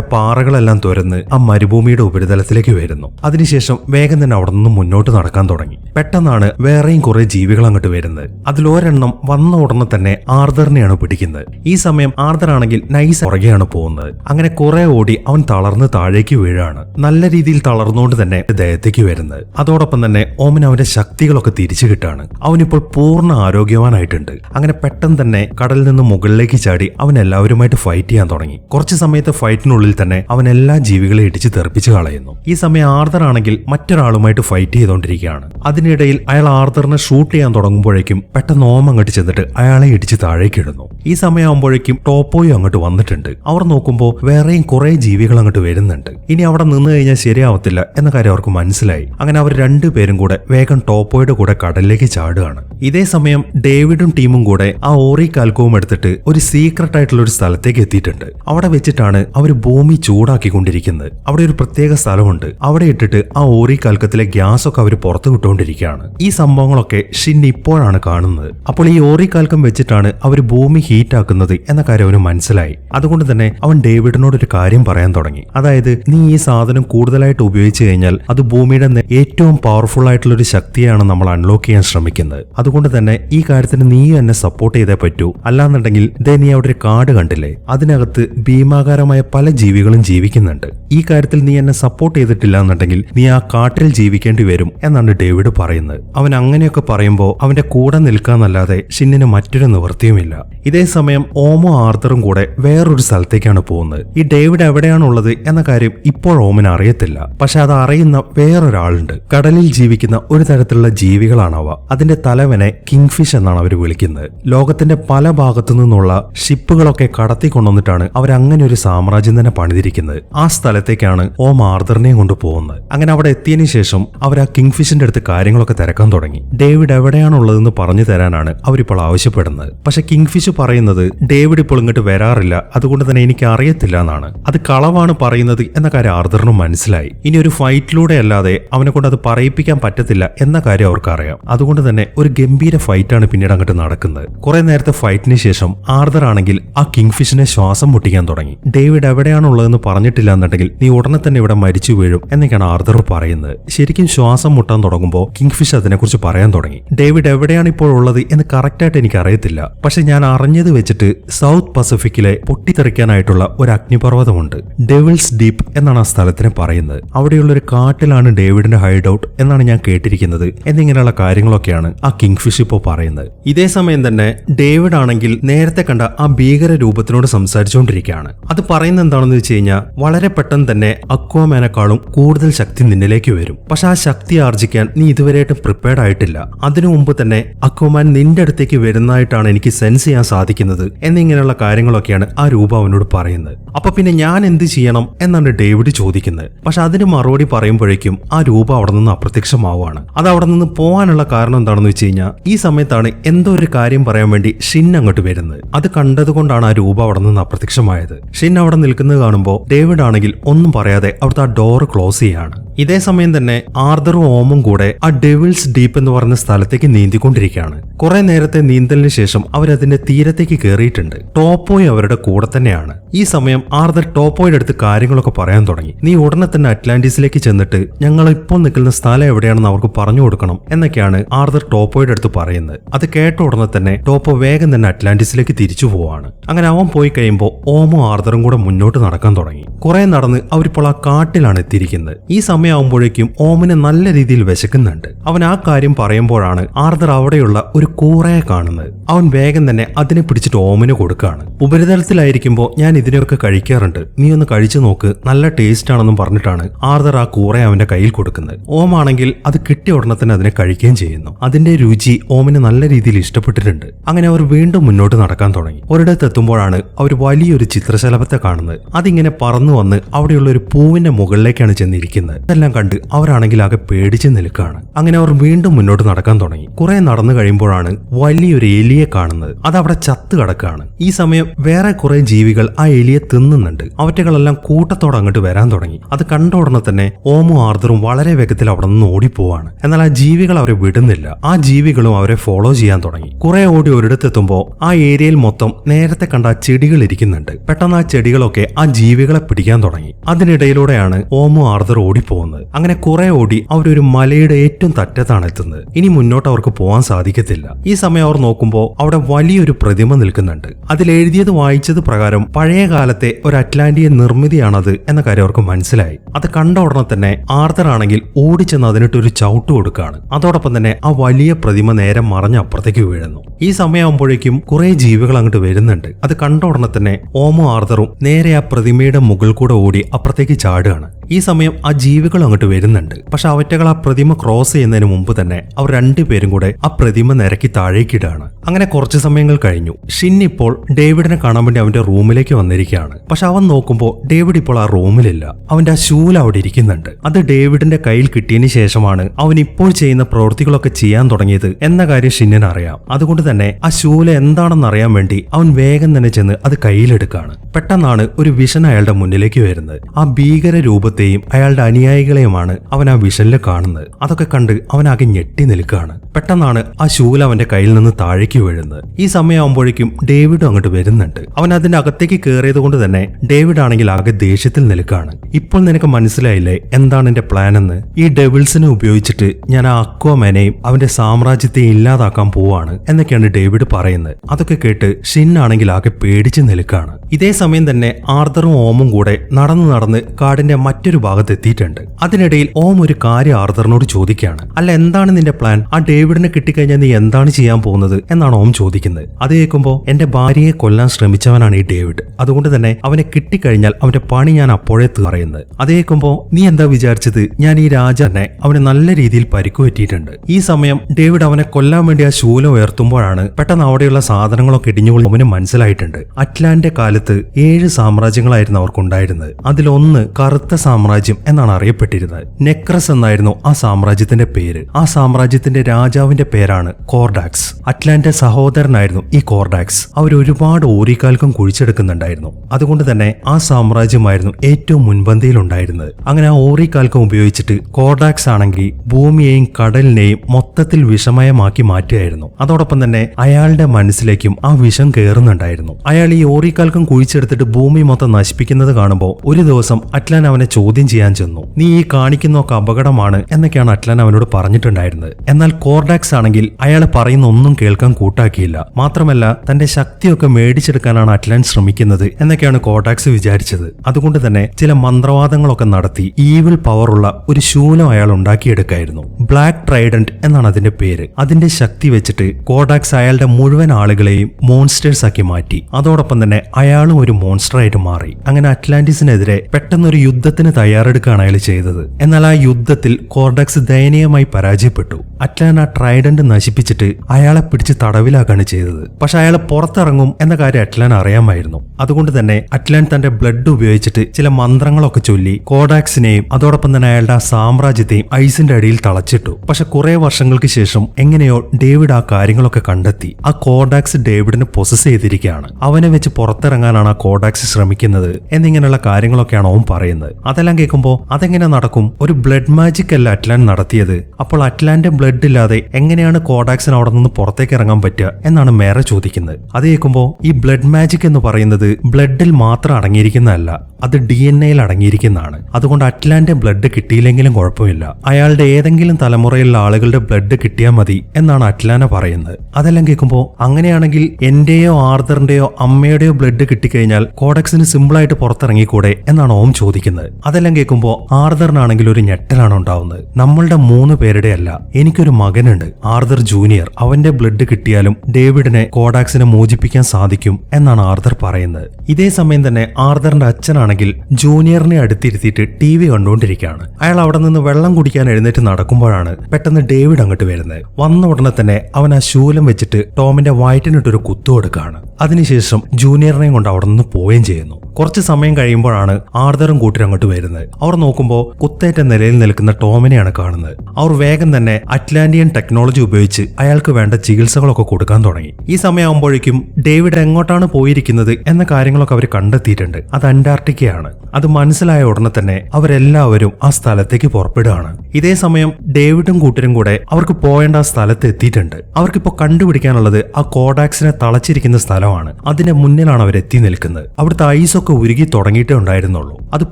Speaker 1: പാറകളെല്ലാം തുരന്ന് ആ മരുഭൂമിയുടെ ഉപരിതലത്തിലേക്ക് വരുന്നു. അതിനുശേഷം വേഗം തന്നെ അവിടെ നിന്ന് മുന്നോട്ട് നടക്കാൻ തുടങ്ങി. പെട്ടെന്നാണ് വേറെയും കുറെ ജീവികൾ അങ്ങോട്ട് വരുന്നത്. അതിലൊരെണ്ണം വന്ന ഉടനെ തന്നെ ആർദറിനെയാണ് പിടിക്കുന്നത്. ഈ സമയം ആർദർ ആണെങ്കിൽ നൈസ് പുറകെയാണ് പോകുന്നത്. അങ്ങനെ കുറെ ഓടി അവൻ തളർന്ന് താഴേക്ക് വീഴാണ്. നല്ല രീതിയിൽ തളർന്നുകൊണ്ട് തന്നെ ദേഹത്തേക്ക് വരുന്നത്. അതോടൊപ്പം തന്നെ ഓമൻ അവന്റെ ശക്തികളൊക്കെ തിരിച്ചു കിട്ടാണ്. അവനിപ്പോൾ പൂർണ ആരോഗ്യവാനായിട്ടുണ്ട്. അങ്ങനെ പെട്ടെന്ന് തന്നെ കടലിൽ നിന്ന് മുകളിലേക്ക് ചാടി അവൻ എല്ലാവരുമായിട്ട് ഫൈറ്റ് ചെയ്യാൻ തുടങ്ങി. കുറച്ച് സമയത്തെ ഫൈറ്റിനുള്ളിൽ തന്നെ അവൻ എല്ലാ ജീവികളെ ഇടിച്ച് തെറിപ്പിച്ച് കളയുന്നു. ഈ സമയം ആർദർ ആണെങ്കിൽ മറ്റൊരാളുമായിട്ട് ഫൈറ്റ് ചെയ്തുകൊണ്ടിരിക്കുകയാണ്. അതിനിടയിൽ അയാൾ ആർദറിനെ ഷൂട്ട് ചെയ്യാൻ തുടങ്ങുമ്പോഴേക്കും പെട്ടെന്ന് ഓം അങ്ങോട്ട് ചെന്നിട്ട് അയാളെ ഇടിച്ച് താഴേക്ക് ഇടുന്നു. ഈ സമയമാകുമ്പോഴേക്കും ടോപ്പോയും അങ്ങോട്ട് വന്നിട്ടുണ്ട്. അവർ നോക്കുമ്പോൾ വേറെയും കുറെ ജീവികൾ അങ്ങോട്ട് വരുന്നുണ്ട്. ഇനി അവിടെ നിന്ന് കഴിഞ്ഞാൽ ശരിയാവത്തില്ല എന്ന കാര്യം അവർക്ക് മനസ്സിലായി. അങ്ങനെ അവർ രണ്ടുപേരും കൂടെ വേഗം ടോപ്പോയുടെ കൂടെ കടലിലേക്ക് ചാടുകയാണ്. ഇതേ സമയം ഡേവിഡും ടീമും കൂടെ ആ ഓറി കാൽക്കവും എടുത്തിട്ട് ഒരു സീക്രട്ട് ആയിട്ടുള്ള ഒരു സ്ഥലത്തേക്ക് എത്തിയിട്ടുണ്ട്. അവിടെ വെച്ചിട്ടാണ് അവർ ഭൂമി ചൂടാക്കിക്കൊണ്ടിരിക്കുന്നത്. അവിടെ ഒരു പ്രത്യേക സ്ഥലമുണ്ട്. അവിടെ ഇട്ടിട്ട് ആ ഓറി കാൽക്കത്തിലെ ഗ്യാസ് ഒക്കെ അവർ പുറത്തു വിട്ടുകൊണ്ടിരിക്കുകയാണ്. ഈ സംഭവങ്ങളൊക്കെ ഷിൻ ഇപ്പോഴാണ് കാണുന്നത്. അപ്പോൾ ഈ ഓറി കാൽക്കം വെച്ചിട്ടാണ് അവർ ഭൂമി ഹീറ്റ് ആക്കുന്നത് എന്ന കാര്യം അവന് മനസ്സിലായി. അതുകൊണ്ട് തന്നെ അവൻ ഡേവിഡിനോട് ഒരു കാര്യം പറയാൻ തുടങ്ങി. അതായത് നീ ഈ സാധനം കൂടുതലായിട്ട് ഉപയോഗിച്ചു കഴിഞ്ഞാൽ അത് ഭൂമിയുടെ ഏറ്റവും പവർഫുൾ ആയിട്ടുള്ള ഒരു ശക്തിയാണ് നമ്മൾ അൺലോക്ക് ചെയ്യാൻ ശ്രമിക്കുന്നത്. അതുകൊണ്ട് തന്നെ ഈ കാര്യത്തിന് നീ എന്നെ സപ്പോർട്ട് ചെയ്തേ പറ്റൂ. അല്ലാന്നുണ്ടെങ്കിൽ ദേ നീ അവിടെ ഒരു കാട് കണ്ടില്ലേ? അതിനകത്ത് ഭീമാകാരമായ പല ജീവികളും ജീവിക്കുന്നുണ്ട്. ഈ കാര്യത്തിൽ നീ എന്നെ സപ്പോർട്ട് ചെയ്തിട്ടില്ല എന്നുണ്ടെങ്കിൽ നീ ആ കാട്ടിൽ ജീവിക്കേണ്ടി വരും എന്നാണ് ഡേവിഡ് പറയുന്നത്. അവൻ അങ്ങനെയൊക്കെ പറയുമ്പോൾ അവന്റെ കൂടെ നിൽക്കാന്നല്ലാതെ ഷിന്നിന് മറ്റൊരു നിവൃത്തിയുമില്ല. ഇതേ സമയം ഓമോ ആർത്തറും കൂടെ വേറൊരു സ്ഥലത്തേക്കാണ് പോകുന്നത്. ഈ ഡേവിഡ് എവിടെയാണുള്ളത് എന്ന കാര്യം ഇപ്പോൾ ഓമൻ അറിയത്തില്ല. പക്ഷെ അത് അറിയുന്ന വേറൊരാളുണ്ട്. കടലിൽ ജീവിക്കുന്ന ഒരു തരത്തിലുള്ള ജീവികളാണ് അവ അതിന്റെ തലവനെ കിങ് ഫിഷ് എന്നാണ് അവർ വിളിക്കുന്നത്. ലോകത്തിന്റെ പല ഭാഗത്തു നിന്നുള്ള ഷിപ്പുകളൊക്കെ കടത്തി കൊണ്ടുവന്നിട്ടാണ് അവർ അങ്ങനെ ഒരു സാമ്രാജ്യം തന്നെ പണിതിരിക്കുന്നത്. ആ സ്ഥലത്തേക്കാണ് ഓം ആർദറിനെയും കൊണ്ട് പോകുന്നത്. അങ്ങനെ അവിടെ എത്തിയതിനു ശേഷം അവർ ആ കിങ് ഫിഷിന്റെ അടുത്ത് കാര്യങ്ങളൊക്കെ തിരക്കാൻ തുടങ്ങി. ഡേവിഡ് എവിടെയാണുള്ളതെന്ന് പറഞ്ഞു തരാനാണ് അവരിപ്പോൾ ആവശ്യപ്പെടുന്നത്. പക്ഷെ കിങ് ഫിഷ് പറയുന്നത് ഡേവിഡ് ഇപ്പോൾ ഇങ്ങോട്ട് വരാറില്ല. അതുകൊണ്ട് തന്നെ എനിക്ക് അറിയത്തില്ല എന്നാണ്. അത് കളവാണ് പറയുന്നത് എന്ന കാര്യം ആർദറിനും മനസ്സിലായി. ഇനി ഒരു ഫൈറ്റിലൂടെ അല്ലാതെ അവനെ കൊണ്ട് അത് പറയിപ്പിക്കാൻ പറ്റത്തില്ല എന്ന കാര്യം അവർക്കറിയാം. അതുകൊണ്ട് തന്നെ ഒരു ഗംഭീര ഫൈറ്റാണ് പിന്നീട് അങ്ങോട്ട് നടക്കുന്നത്. കുറെ നേരത്തെ ഫൈറ്റിന് ശേഷം ആർദർ ആണെങ്കിൽ ആ കിങ് ഫിഷിനെ ശ്വാസം മുട്ടിക്കാൻ തുടങ്ങി. ഡേവിഡ് എവിടെയാണുള്ളതെന്ന് പറഞ്ഞിട്ടില്ല എന്നുണ്ടെങ്കിൽ നീ ഉടനെ തന്നെ ഇവിടെ മരിച്ചു വീഴും എന്നൊക്കെയാണ് ആർദർ പറയുന്നത്. ശരിക്കും ശ്വാസം മുട്ടാൻ തുടങ്ങുമ്പോൾ കിങ് ഫിഷ് അതിനെക്കുറിച്ച് പറയാൻ തുടങ്ങി. ഡേവിഡ് എവിടെയാണ് ഇപ്പോൾ ഉള്ളത് എന്ന് കറക്റ്റായിട്ട് എനിക്ക് അറിയത്തില്ല പക്ഷെ ഞാൻ അറിഞ്ഞത് വെച്ചിട്ട് സൗത്ത് പസഫിക്കിലെ പൊട്ടിത്തെറിക്കാനായിട്ടുള്ള ഒരു അഗ്നിപർവതമുണ്ട് ഡെവിൾസ് ഡീപ്പ് എന്നാണ് ആ സ്ഥലത്തിനെ പറയുന്നത്. അവിടെയുള്ള ഒരു കാട്ടിലാണ് ഡേവിഡിന്റെ ഹൈഡ് ഔട്ട് എന്നാണ് ഞാൻ കേട്ടിരിക്കുന്നത് എന്നിങ്ങനെയുള്ള കാര്യങ്ങളൊക്കെയാണ് ആ കിങ് ഫിഷ് ഇപ്പോൾ പറയുന്നത്. ഇതേ സമയം തന്നെ ഡേവിഡ് ആണെങ്കിൽ നേരത്തെ കണ്ട ആ ഭീകര രൂപത്തിനോട് സംസാരിച്ചുകൊണ്ടിരിക്കുകയാണ്. അത് പറയുന്നത് എന്താണെന്ന് വെച്ച് കഴിഞ്ഞാൽ വളരെ പെട്ടെന്ന് തന്നെ അക്വാമാനേക്കാളും കൂടുതൽ ശക്തി നിന്നിലേക്ക് വരും. പക്ഷെ ആ ശക്തി ആർജിക്കാൻ നീ ഇതുവരെയായിട്ടും പ്രിപ്പയർഡ് ആയിട്ടില്ല. അതിനു മുമ്പ് തന്നെ അക്വാമാൻ നിന്റെ അടുത്തേക്ക് വരുന്നതായിട്ടാണ് എനിക്ക് സെൻസ് ചെയ്യാൻ സാധിക്കുന്നത് എന്നിങ്ങനെയുള്ള കാര്യങ്ങളൊക്കെയാണ് ആ രൂപ അവനോട് പറയുന്നത്. അപ്പൊ പിന്നെ ഞാൻ എന്ത് ചെയ്യണം എന്നാണ് ഡേവിഡ് ചോദിക്കുന്നത്. പക്ഷെ അതിന് മറുപടി പറയുമ്പോഴേക്കും ആ രൂപ അവിടെ നിന്ന് അപ്രത്യക്ഷമാവുകയാണ്. അത് അവിടെ നിന്ന് പോകാനുള്ള കാരണം എന്താണെന്ന് വെച്ച് കഴിഞ്ഞാൽ ഈ സമയത്താണ് എന്തോ ഒരു കാര്യം പറയാൻ വേണ്ടി ഷിൻ അങ്ങോട്ട് വരുന്നത്. അത് കണ്ടതുകൊണ്ടാണ് ആ രൂപ അവിടെ നിന്ന് അപ്രത്യക്ഷമായത്. ഷിൻ അവിടെ നിൽക്കുന്നത് കാണുമ്പോൾ ഡേവിഡ് ആണെങ്കിൽ ഒന്നും പറയാതെ അവിടുത്തെ ആ ഡോർ ക്ലോസ് ചെയ്യാണ് ഇതേ സമയം തന്നെ ആർദറും ഓമും കൂടെ ആ ഡെവിൾസ് ഡീപ്പ് എന്ന് പറഞ്ഞ സ്ഥലത്തേക്ക് നീന്തിക്കൊണ്ടിരിക്കുകയാണ്. കുറെ നേരത്തെ നീന്തലിന് ശേഷം അവരതിന്റെ തീരത്തേക്ക് കയറിയിട്ടുണ്ട് ടോപ്പോയ് അവരുടെ കൂടെ തന്നെയാണ്. ഈ സമയം ആർദർ ടോപ്പോയുടെ അടുത്ത് കാര്യങ്ങളൊക്കെ പറയാൻ തുടങ്ങി. നീ ഉടനെ തന്നെ അറ്റ്ലാന്റിസിലേക്ക് ചെന്നിട്ട് ഞങ്ങൾ ഇപ്പോൾ നിൽക്കുന്ന സ്ഥലം എവിടെയാണെന്ന് അവർക്ക് പറഞ്ഞു കൊടുക്കണം എന്നൊക്കെയാണ് ആർദർ ടോപ്പോയുടെ അടുത്ത് പറയുന്നത്. അത് കേട്ട ഉടനെ തന്നെ ടോപ്പോ വേഗം തന്നെ അറ്റ്ലാന്റിസിലേക്ക് തിരിച്ചു പോവാണ്. അങ്ങനെ അവൻ പോയി കഴിയുമ്പോൾ ഓമോ ആർദറും കൂടെ മുന്നോട്ട് നടക്കാൻ തുടങ്ങി. കുറെ നടന്ന് അവരിപ്പോൾ ആ കാട്ടിലാണ് എത്തിയിരിക്കുന്നത്. ഈ സമയമാകുമ്പോഴേക്കും ഓമന് നല്ല രീതിയിൽ വിശക്കുന്നുണ്ട്. അവൻ ആ കാര്യം പറയുമ്പോഴാണ് ആർദർ അവിടെയുള്ള ഒരു കൂറയെ കാണുന്നത്. അവൻ വേഗം തന്നെ അതിനെ പിടിച്ചിട്ട് ഓമിന് കൊടുക്കുകയാണ് ഉപരിതലത്തിലായിരിക്കുമ്പോൾ ഞാൻ ഇതിനെയൊക്കെ കഴിക്കാറുണ്ട്. നീ ഒന്ന് കഴിച്ചു നോക്ക്. നല്ല ടേസ്റ്റ് ആണെന്നും പറഞ്ഞിട്ടാണ് ആർദർ ആ കൂറയെ അവന്റെ കയ്യിൽ കൊടുക്കുന്നത്. ഓമാണെങ്കിൽ അത് കിട്ടിയ ഉടനെ തന്നെ അതിനെ കഴിക്കുകയും ചെയ്യുന്നു. അതിന്റെ രുചി ഓമിന് നല്ല രീതിയിൽ ഇഷ്ടപ്പെട്ടിട്ടുണ്ട്. അങ്ങനെ അവർ വീണ്ടും മുന്നോട്ട് നടക്കാൻ തുടങ്ങി. ഒരിടത്ത് എത്തുമ്പോഴാണ് അവർ വലിയൊരു ചിത്രശലഭത്തെ കാണുന്നത്. അതിങ്ങനെ പറന്നു വന്ന് അവിടെയുള്ള ഒരു പൂവിന്റെ മുകളിലേക്കാണ് ചെന്നിരിക്കുന്നത്. ഇതെല്ലാം കണ്ട് അവരാണെങ്കിൽ ആകെ പേടിച്ച് നിൽക്കുകയാണ്. അങ്ങനെ അവർ വീണ്ടും മുന്നോട്ട് നടക്കാൻ തുടങ്ങി. കുറെ നടന്നു കഴിയുമ്പോഴാണ് വലിയൊരു എലിയെ കാണുന്നത്. അത് അവിടെ ചത്ത് കിടക്കുകയാണ്. ഈ സമയം വേറെ കുറെ ജീവികൾ ആ എലിയെ തിന്നുന്നുണ്ട്. അവറ്റകളെല്ലാം കൂട്ടത്തോടെ അങ്ങോട്ട് വരാൻ തുടങ്ങി. അത് കണ്ട ഉടനെ തന്നെ ഓമും ആർദറും വളരെ വേഗത്തിൽ അവിടെ നിന്ന് ഓടിപ്പോവാണ്. എന്നാൽ ആ ജീവികൾ അവരെ വിടുന്നില്ല. ആ ജീവികളും അവരെ ഫോളോ ചെയ്യാൻ തുടങ്ങി. കുറെ ഓടി ഒരിടത്തെത്തുമ്പോൾ ആ ഏരിയയിൽ മൊത്തം നേരത്തെ കണ്ട ചെടികൾ ഇരിക്കുന്നുണ്ട്. പെട്ടെന്ന് ആ ചെടികളൊക്കെ ആ ജീവികളെ പിടിക്കാൻ തുടങ്ങി. അതിനിടയിലൂടെയാണ് ഓമു ആർദർ ഓടിപ്പോകുന്നത്. അങ്ങനെ കുറെ ഓടി അവരൊരു മലയുടെ ഏറ്റവും തറ്റത്താണ് എത്തുന്നത് ഇനി മുന്നോട്ട് അവർക്ക് പോകാൻ സാധിക്കത്തില്ല. ഈ സമയം അവർ നോക്കുമ്പോൾ അവിടെ വലിയൊരു പ്രതിമ നിൽക്കുന്നുണ്ട്. അതിൽ എഴുതിയത് വായിച്ചത് പ്രകാരം പഴയ കാലത്തെ ഒരു അറ്റ്ലാന്റിയൻ നിർമ്മിതിയാണത് എന്ന കാര്യം അവർക്ക് മനസ്സിലായി. അത് കണ്ട ഉടനെ തന്നെ ആർദർ ആണെങ്കിൽ ഓടിച്ചെന്ന് അതിനിട്ട് ഒരു ചവിട്ട് കൊടുക്കുകയാണ്. അതോടൊപ്പം തന്നെ ആ വലിയ പ്രതിമ നേരെ മറഞ്ഞ് അപ്പുറത്തേക്ക് വീഴുന്നു. ഈ സമയമാകുമ്പോഴേക്കും കുറെ ജീവികൾ അങ്ങോട്ട് വരുന്നുണ്ട്. അത് കണ്ട ഉടനെ തന്നെ ഓമോ ആർദറും നേരെ ആ പ്രതിമയുടെ മുകൾ കൂടെ ഓടി അപ്പുറത്തേക്ക് ചാടുകയാണ്. ഈ സമയം ആ ജീവികൾ അങ്ങോട്ട് വരുന്നുണ്ട്. പക്ഷെ അവറ്റകൾ ആ പ്രതിമ ക്രോസ് ചെയ്യുന്നതിന് മുമ്പ് തന്നെ അവർ രണ്ടുപേരും കൂടെ ആ പ്രതിമ നിരക്കി താഴേക്കിടാണ്. അങ്ങനെ കുറച്ച് സമയങ്ങൾ കഴിഞ്ഞു. ഷിൻ ഇപ്പോൾ ഡേവിഡിനെ കാണാൻ വേണ്ടി അവന്റെ റൂമിലേക്ക് വന്നിരിക്കുകയാണ്. പക്ഷെ അവൻ നോക്കുമ്പോൾ ഡേവിഡ് ഇപ്പോൾ ആ റൂമിലില്ല. അവന്റെ ആ ശൂല അവിടെ ഇരിക്കുന്നുണ്ട്. അത് ഡേവിഡിന്റെ കയ്യിൽ കിട്ടിയതിന് ശേഷമാണ് അവൻ ഇപ്പോൾ ചെയ്യുന്ന പ്രവൃത്തികളൊക്കെ ചെയ്യാൻ തുടങ്ങിയത് എന്ന കാര്യം ഷിന്നിന് അറിയാം. അതുകൊണ്ട് തന്നെ ആ ശൂല എന്താണെന്ന് അറിയാൻ വേണ്ടി അവൻ വേഗം തന്നെ ചെന്ന് അത് കയ്യിലെടുക്കുകയാണ് പെട്ടെന്നാണ് ഒരു വിഷൻ അയാളുടെ മുന്നിലേക്ക് വരുന്നത്. ആ ഭീകര രൂപത്തെയും അയാളുടെ അനുയായികളെയുമാണ് അവൻ ആ വിഷനിൽ കാണുന്നത്. അതൊക്കെ കണ്ട് അവനാകെ ഞെട്ടി നിൽക്കുകയാണ്. പെട്ടെന്നാണ് ആ ശൂല അവന്റെ കയ്യിൽ നിന്ന് താഴേക്ക് വീഴുന്നത്. ഈ സമയമാകുമ്പോഴേക്കും ഡേവിഡും അങ്ങോട്ട് വരുന്നുണ്ട്. അവൻ അതിന്റെ അകത്തേക്ക് കയറിയത് കൊണ്ട് തന്നെ ഡേവിഡ് ആണെങ്കിൽ ആകെ ദേഷ്യത്തിൽ നിൽക്കുകയാണ്. ഇപ്പോൾ നിനക്ക് മനസ്സിലായില്ലേ എന്താണ് എന്റെ പ്ലാൻ എന്ന് ഈ ഡെവിൾസിനെ ഉപയോഗിച്ചിട്ട് ഞാൻ ആ അക്വാമാനെയും അവന്റെ സാമ്രാജ്യത്തെ ഇല്ലാതാക്കാൻ പോവാണ് എന്നൊക്കെയാണ് ഡേവിഡ് പറയുന്നത്. അതൊക്കെ കേട്ട് ഷിൻ ആണെങ്കിൽ ആകെ പേടിച്ച് നിൽക്കുകയാണ്. ഇതേ സമയം തന്നെ ആർദറും ഓമും കൂടെ നടന്നു നടന്ന് കാടിന്റെ മറ്റൊരു ഭാഗത്ത് എത്തിയിട്ടുണ്ട് അതിനിടയിൽ ഓം ഒരു കാര്യം ആർദറിനോട് ചോദിക്കുകയാണ്. അല്ല എന്താണ് നിന്റെ പ്ലാൻ ആ ഡേവിഡിനെ കിട്ടിക്കഴിഞ്ഞാൽ നീ എന്താണ് ചെയ്യാൻ പോകുന്നത്? എന്നാണ് ഓം ചോദിക്കുന്നത്. അത് കേൾക്കുമ്പോൾ എന്റെ ഭാര്യയെ കൊല്ലാൻ ശ്രമിച്ചവനാണ് ഈ ഡേവിഡ്. അതുകൊണ്ട് തന്നെ അവനെ കിട്ടിക്കഴിഞ്ഞാൽ അവന്റെ പണി ഞാൻ അപ്പോഴേ പറയുന്നത്. അത് കേൾക്കുമ്പോൾ നീ എന്താ വിചാരിച്ചത്? ഞാൻ ഈ രാജാനെ അവനെ നല്ല രീതിയിൽ പരിക്കു പറ്റിയിട്ടുണ്ട് ഈ സമയം ഡേവിഡ് അവനെ കൊല്ലാൻ വേണ്ടി ആ ശൂലം ഉയർത്തുമ്പോഴാണ് പെട്ടെന്ന് അവിടെയുള്ള സാധനങ്ങളൊക്കെ ഇടിഞ്ഞുകൊണ്ട് അവന് മനസ്സിലായിട്ടുണ്ട്. അറ്റ്ലാന്റെ കാലത്ത് ഏഴ് സാമ്രാജ്യങ്ങളായിരുന്നു അവർക്കുണ്ടായിരുന്നത്. അതിലൊന്ന് കറുത്ത സാമ്രാജ്യം എന്നാണ് അറിയപ്പെട്ടിരുന്നത്. നെക്രസ് എന്നായിരുന്നു ആ സാമ്രാജ്യത്തിന്റെ പേര്. ആ സാമ്രാജ്യത്തിന്റെ രാജാവിന്റെ പേരാണ് കോർഡാക്സ്. അറ്റ്ലാന്റ സഹോദരനായിരുന്നു ഈ കോർഡാക്സ്. അവർ ഒരുപാട് ഓരിക്കാൽക്കും കുഴിച്ചെടുക്കുന്നുണ്ടായിരുന്നു. അതുകൊണ്ട് തന്നെ ആ സാമ്രാജ്യമായിരുന്നു ഏറ്റവും മുൻപന്തിയിലുണ്ടായിരുന്നത് അങ്ങനെ ആ ഓറിക്കാൽക്കം ഉപയോഗിച്ചിട്ട് കോർഡാക്സ് ആണെങ്കിൽ ഭൂമിയെയും കടലിനെയും മൊത്തത്തിൽ വിഷമയമാക്കി മാറ്റുകയായിരുന്നു. അതോടൊപ്പം തന്നെ അയാളുടെ മനസ്സിലേക്കും ആ വിഷം കയറുന്നുണ്ടായിരുന്നു അയാൾ ഈ ഓറിക്കാൽക്കം കുഴിച്ചെടുത്തിട്ട് ഭൂമി മൊത്തം നശിപ്പിക്കുന്നത് കാണുമ്പോൾ ഒരു ദിവസം അറ്റ്ലാൻ അവനെ ചോദ്യം ചെയ്യാൻ ചെന്നു. നീ ഈ കാണിക്കുന്ന കാണിക്കുന്നൊക്കെ അപകടമാണ് എന്നൊക്കെയാണ് അറ്റ്ലൻ അവനോട് പറഞ്ഞിട്ടുണ്ടായിരുന്നത്. എന്നാൽ കോർഡാക്സ് ആണെങ്കിൽ അയാൾ പറയുന്ന ഒന്നും കേൾക്കാൻ കൂട്ടാക്കിയില്ല. മാത്രമല്ല തന്റെ ശക്തിയൊക്കെ മേടിച്ചെടുക്കാനാണ് അറ്റ്ലൻ ശ്രമിക്കുന്നത് എന്നൊക്കെയാണ് കോർഡാക്സ് വിചാരിച്ചത്. അതുകൊണ്ട് തന്നെ ചില മന്ത്രവാദങ്ങളൊക്കെ നടത്തി ഈവിൾ പവറുള്ള ഒരു ശൂലം അയാൾ ഉണ്ടാക്കിയെടുക്കായിരുന്നു. ബ്ലാക്ക് ട്രൈഡന്റ് എന്നാണ് അതിന്റെ പേര്. അതിന്റെ ശക്തി വെച്ചിട്ട് കോർഡാക്സ് അയാളുടെ മുഴുവൻ ആളുകളെയും മോൺസ്റ്റേഴ്സ് ആക്കി മാറ്റി. അതോടൊപ്പം തന്നെ അയാളും ഒരു മോൺസ്റ്റർ ആയിട്ട് മാറി. അങ്ങനെ അറ്റ്ലാന്റിസിനെതിരെ പെട്ടെന്നൊരു യുദ്ധത്തിന് തയ്യാറെടുക്കുകയാണ് അയാൾ ചെയ്തത്. എന്നാൽ ആ യുദ്ധത്തിൽ കോർഡക്സ് ദയനീയമായി പരാജയപ്പെട്ടു. അറ്റ്ലാൻ ആ ട്രൈഡന്റ് നശിപ്പിച്ചിട്ട് അയാളെ പിടിച്ച് തടവിലാക്കാണ് ചെയ്തത്. പക്ഷെ അയാൾ പുറത്തിറങ്ങും എന്ന കാര്യം അറ്റ്ലാൻ അറിയാമായിരുന്നു. അതുകൊണ്ട് തന്നെ അറ്റ്ലാൻ തന്റെ ബ്ലഡ് ഉപയോഗിച്ചിട്ട് ചില മന്ത്രങ്ങളൊക്കെ ചൊല്ലി കോഡാക്സിനെയും അതോടൊപ്പം തന്നെ അയാളുടെ ആ സാമ്രാജ്യത്തെയും ഐസിന്റെ അടിയിൽ തളച്ചിട്ടു. പക്ഷെ കുറെ വർഷങ്ങൾക്ക് ശേഷം എങ്ങനെയോ ഡേവിഡ് ആ കാര്യങ്ങളൊക്കെ കണ്ടെത്തി. ആ കോഡാക്സ് ഡേവിഡിനെ പൊസസ് ചെയ്തിരിക്കുകയാണ്. അവനെ വെച്ച് പുറത്തിറങ്ങാനാണ് ആ കോഡാക്സ് ശ്രമിക്കുന്നത് എന്നിങ്ങനെയുള്ള കാര്യങ്ങളൊക്കെയാണ് അവൻ പറയുന്നത്. അതെല്ലാം കേൾക്കുമ്പോൾ അതെങ്ങനെ അതെങ്ങനെ നടക്കും ഒരു ബ്ലഡ് മാജിക് അല്ല അറ്റ്ലാൻ നടത്തിയത്. അപ്പോൾ അറ്റ്ലാന്റെ ബ്ലഡ് ഇല്ലാതെ എങ്ങനെയാണ് കോഡാക്സിന് അവിടെ നിന്ന് പുറത്തേക്ക് ഇറങ്ങാൻ പറ്റുക എന്നാണ് മേറെ ചോദിക്കുന്നത്. അത് കേൾക്കുമ്പോൾ ഈ ബ്ലഡ് മാജിക് എന്ന് പറയുന്നത് ബ്ലഡിൽ മാത്രം അടങ്ങിയിരിക്കുന്നതല്ല അത് ഡി എൻ എയിൽ അടങ്ങിയിരിക്കുന്നതാണ്. അതുകൊണ്ട് അറ്റ്ലാന്റെ ബ്ലഡ് കിട്ടിയില്ലെങ്കിലും കുഴപ്പമില്ല. അയാളുടെ ഏതെങ്കിലും തലമുറയിലുള്ള ആളുകളുടെ ബ്ലഡ് കിട്ടിയാൽ മതി എന്നാണ് അറ്റ്ലാന പറയുന്നത്. അതെല്ലാം കേൾക്കുമ്പോൾ അങ്ങനെയാണെങ്കിൽ എന്റെയോ ആർദറിന്റെയോ അമ്മയുടെയോ ബ്ലഡ് കിട്ടിക്കഴിഞ്ഞാൽ കോഡക്സിന് സിമ്പിളായിട്ട് പുറത്തിറങ്ങിക്കൂടെ എന്നാണ് ഓം ചോദിക്കുന്നത്. അതെല്ലാം കേൾക്കുമ്പോൾ ആർദറിനാണെങ്കിൽ ഒരു ഞെട്ടലാണ് ഉണ്ടാവുന്നത്. നമ്മളുടെ മൂന്ന് പേരുടെ അല്ല എനിക്കൊരു മകനുണ്ട്. ആർദർ ജൂനിയർ അവന്റെ ബ്ലഡ് കിട്ടിയാലും ഡേവിഡിനെ കോഡാക്സിനെ മോചിപ്പിക്കാൻ സാധിക്കും എന്നാണ് ആർദർ പറയുന്നത്. ഇതേ സമയം തന്നെ ആർദറിന്റെ അച്ഛനാണെങ്കിൽ ജൂനിയറിനെ അടുത്തിരുത്തിയിട്ട് ടി വി കണ്ടുകൊണ്ടിരിക്കുകയാണ്. അയാൾ അവിടെ നിന്ന് വെള്ളം കുടിക്കാൻ എഴുന്നേറ്റ് നടക്കുമ്പോഴാണ് പെട്ടെന്ന് ഡേവിഡ് അങ്ങോട്ട് വരുന്നത്. വന്ന ഉടനെ തന്നെ അവൻ ആ ശൂലം വെച്ചിട്ട് ടോമിന്റെ വയറ്റിനിട്ടൊരു കുത്തു കൊടുക്കുകയാണ്. അതിനുശേഷം ജൂനിയറിനെയും കൊണ്ട് അവിടെ നിന്ന് പോവുകയും ചെയ്യുന്നു. കുറച്ച് സമയം കഴിയുമ്പോഴാണ് ആർദറും കൂട്ടരും അങ്ങോട്ട് വരുന്നത്. അവർ നോക്കുമ്പോൾ കുത്തേറ്റ നിലയിൽ നിൽക്കുന്ന ടോമിനെയാണ് കാണുന്നത്. അവർ വേഗം തന്നെ അറ്റ്ലാന്റിയൻ ടെക്നോളജി ഉപയോഗിച്ച് അയാൾക്ക് വേണ്ട ചികിത്സകളൊക്കെ കൊടുക്കാൻ തുടങ്ങി. ഈ സമയമാകുമ്പോഴേക്കും ഡേവിഡ് എങ്ങോട്ടാണ് പോയിരിക്കുന്നത് എന്ന കാര്യങ്ങളൊക്കെ അവർ കണ്ടെത്തിയിട്ടുണ്ട്. അത് അന്റാർട്ടിക്കയാണ്. അത് മനസ്സിലായ ഉടനെ തന്നെ അവരെല്ലാവരും ആ സ്ഥലത്തേക്ക് പുറപ്പെടുകയാണ്. ഇതേ സമയം ഡേവിഡും കൂട്ടരും കൂടെ അവർക്ക് പോയേണ്ട ആ സ്ഥലത്ത് എത്തിയിട്ടുണ്ട്. അവർക്കിപ്പോ കണ്ടുപിടിക്കാനുള്ളത് ആ കോഡാക്സിനെ തളച്ചിരിക്കുന്ന സ്ഥലമാണ്. അതിന്റെ മുന്നിലാണ് അവർ എത്തി നിൽക്കുന്നത്. അവിടുത്തെ ഐസൊക്കെ ഉരുകി തുടങ്ങിയിട്ടേ ഉണ്ടായിരുന്നുള്ളൂ. അത്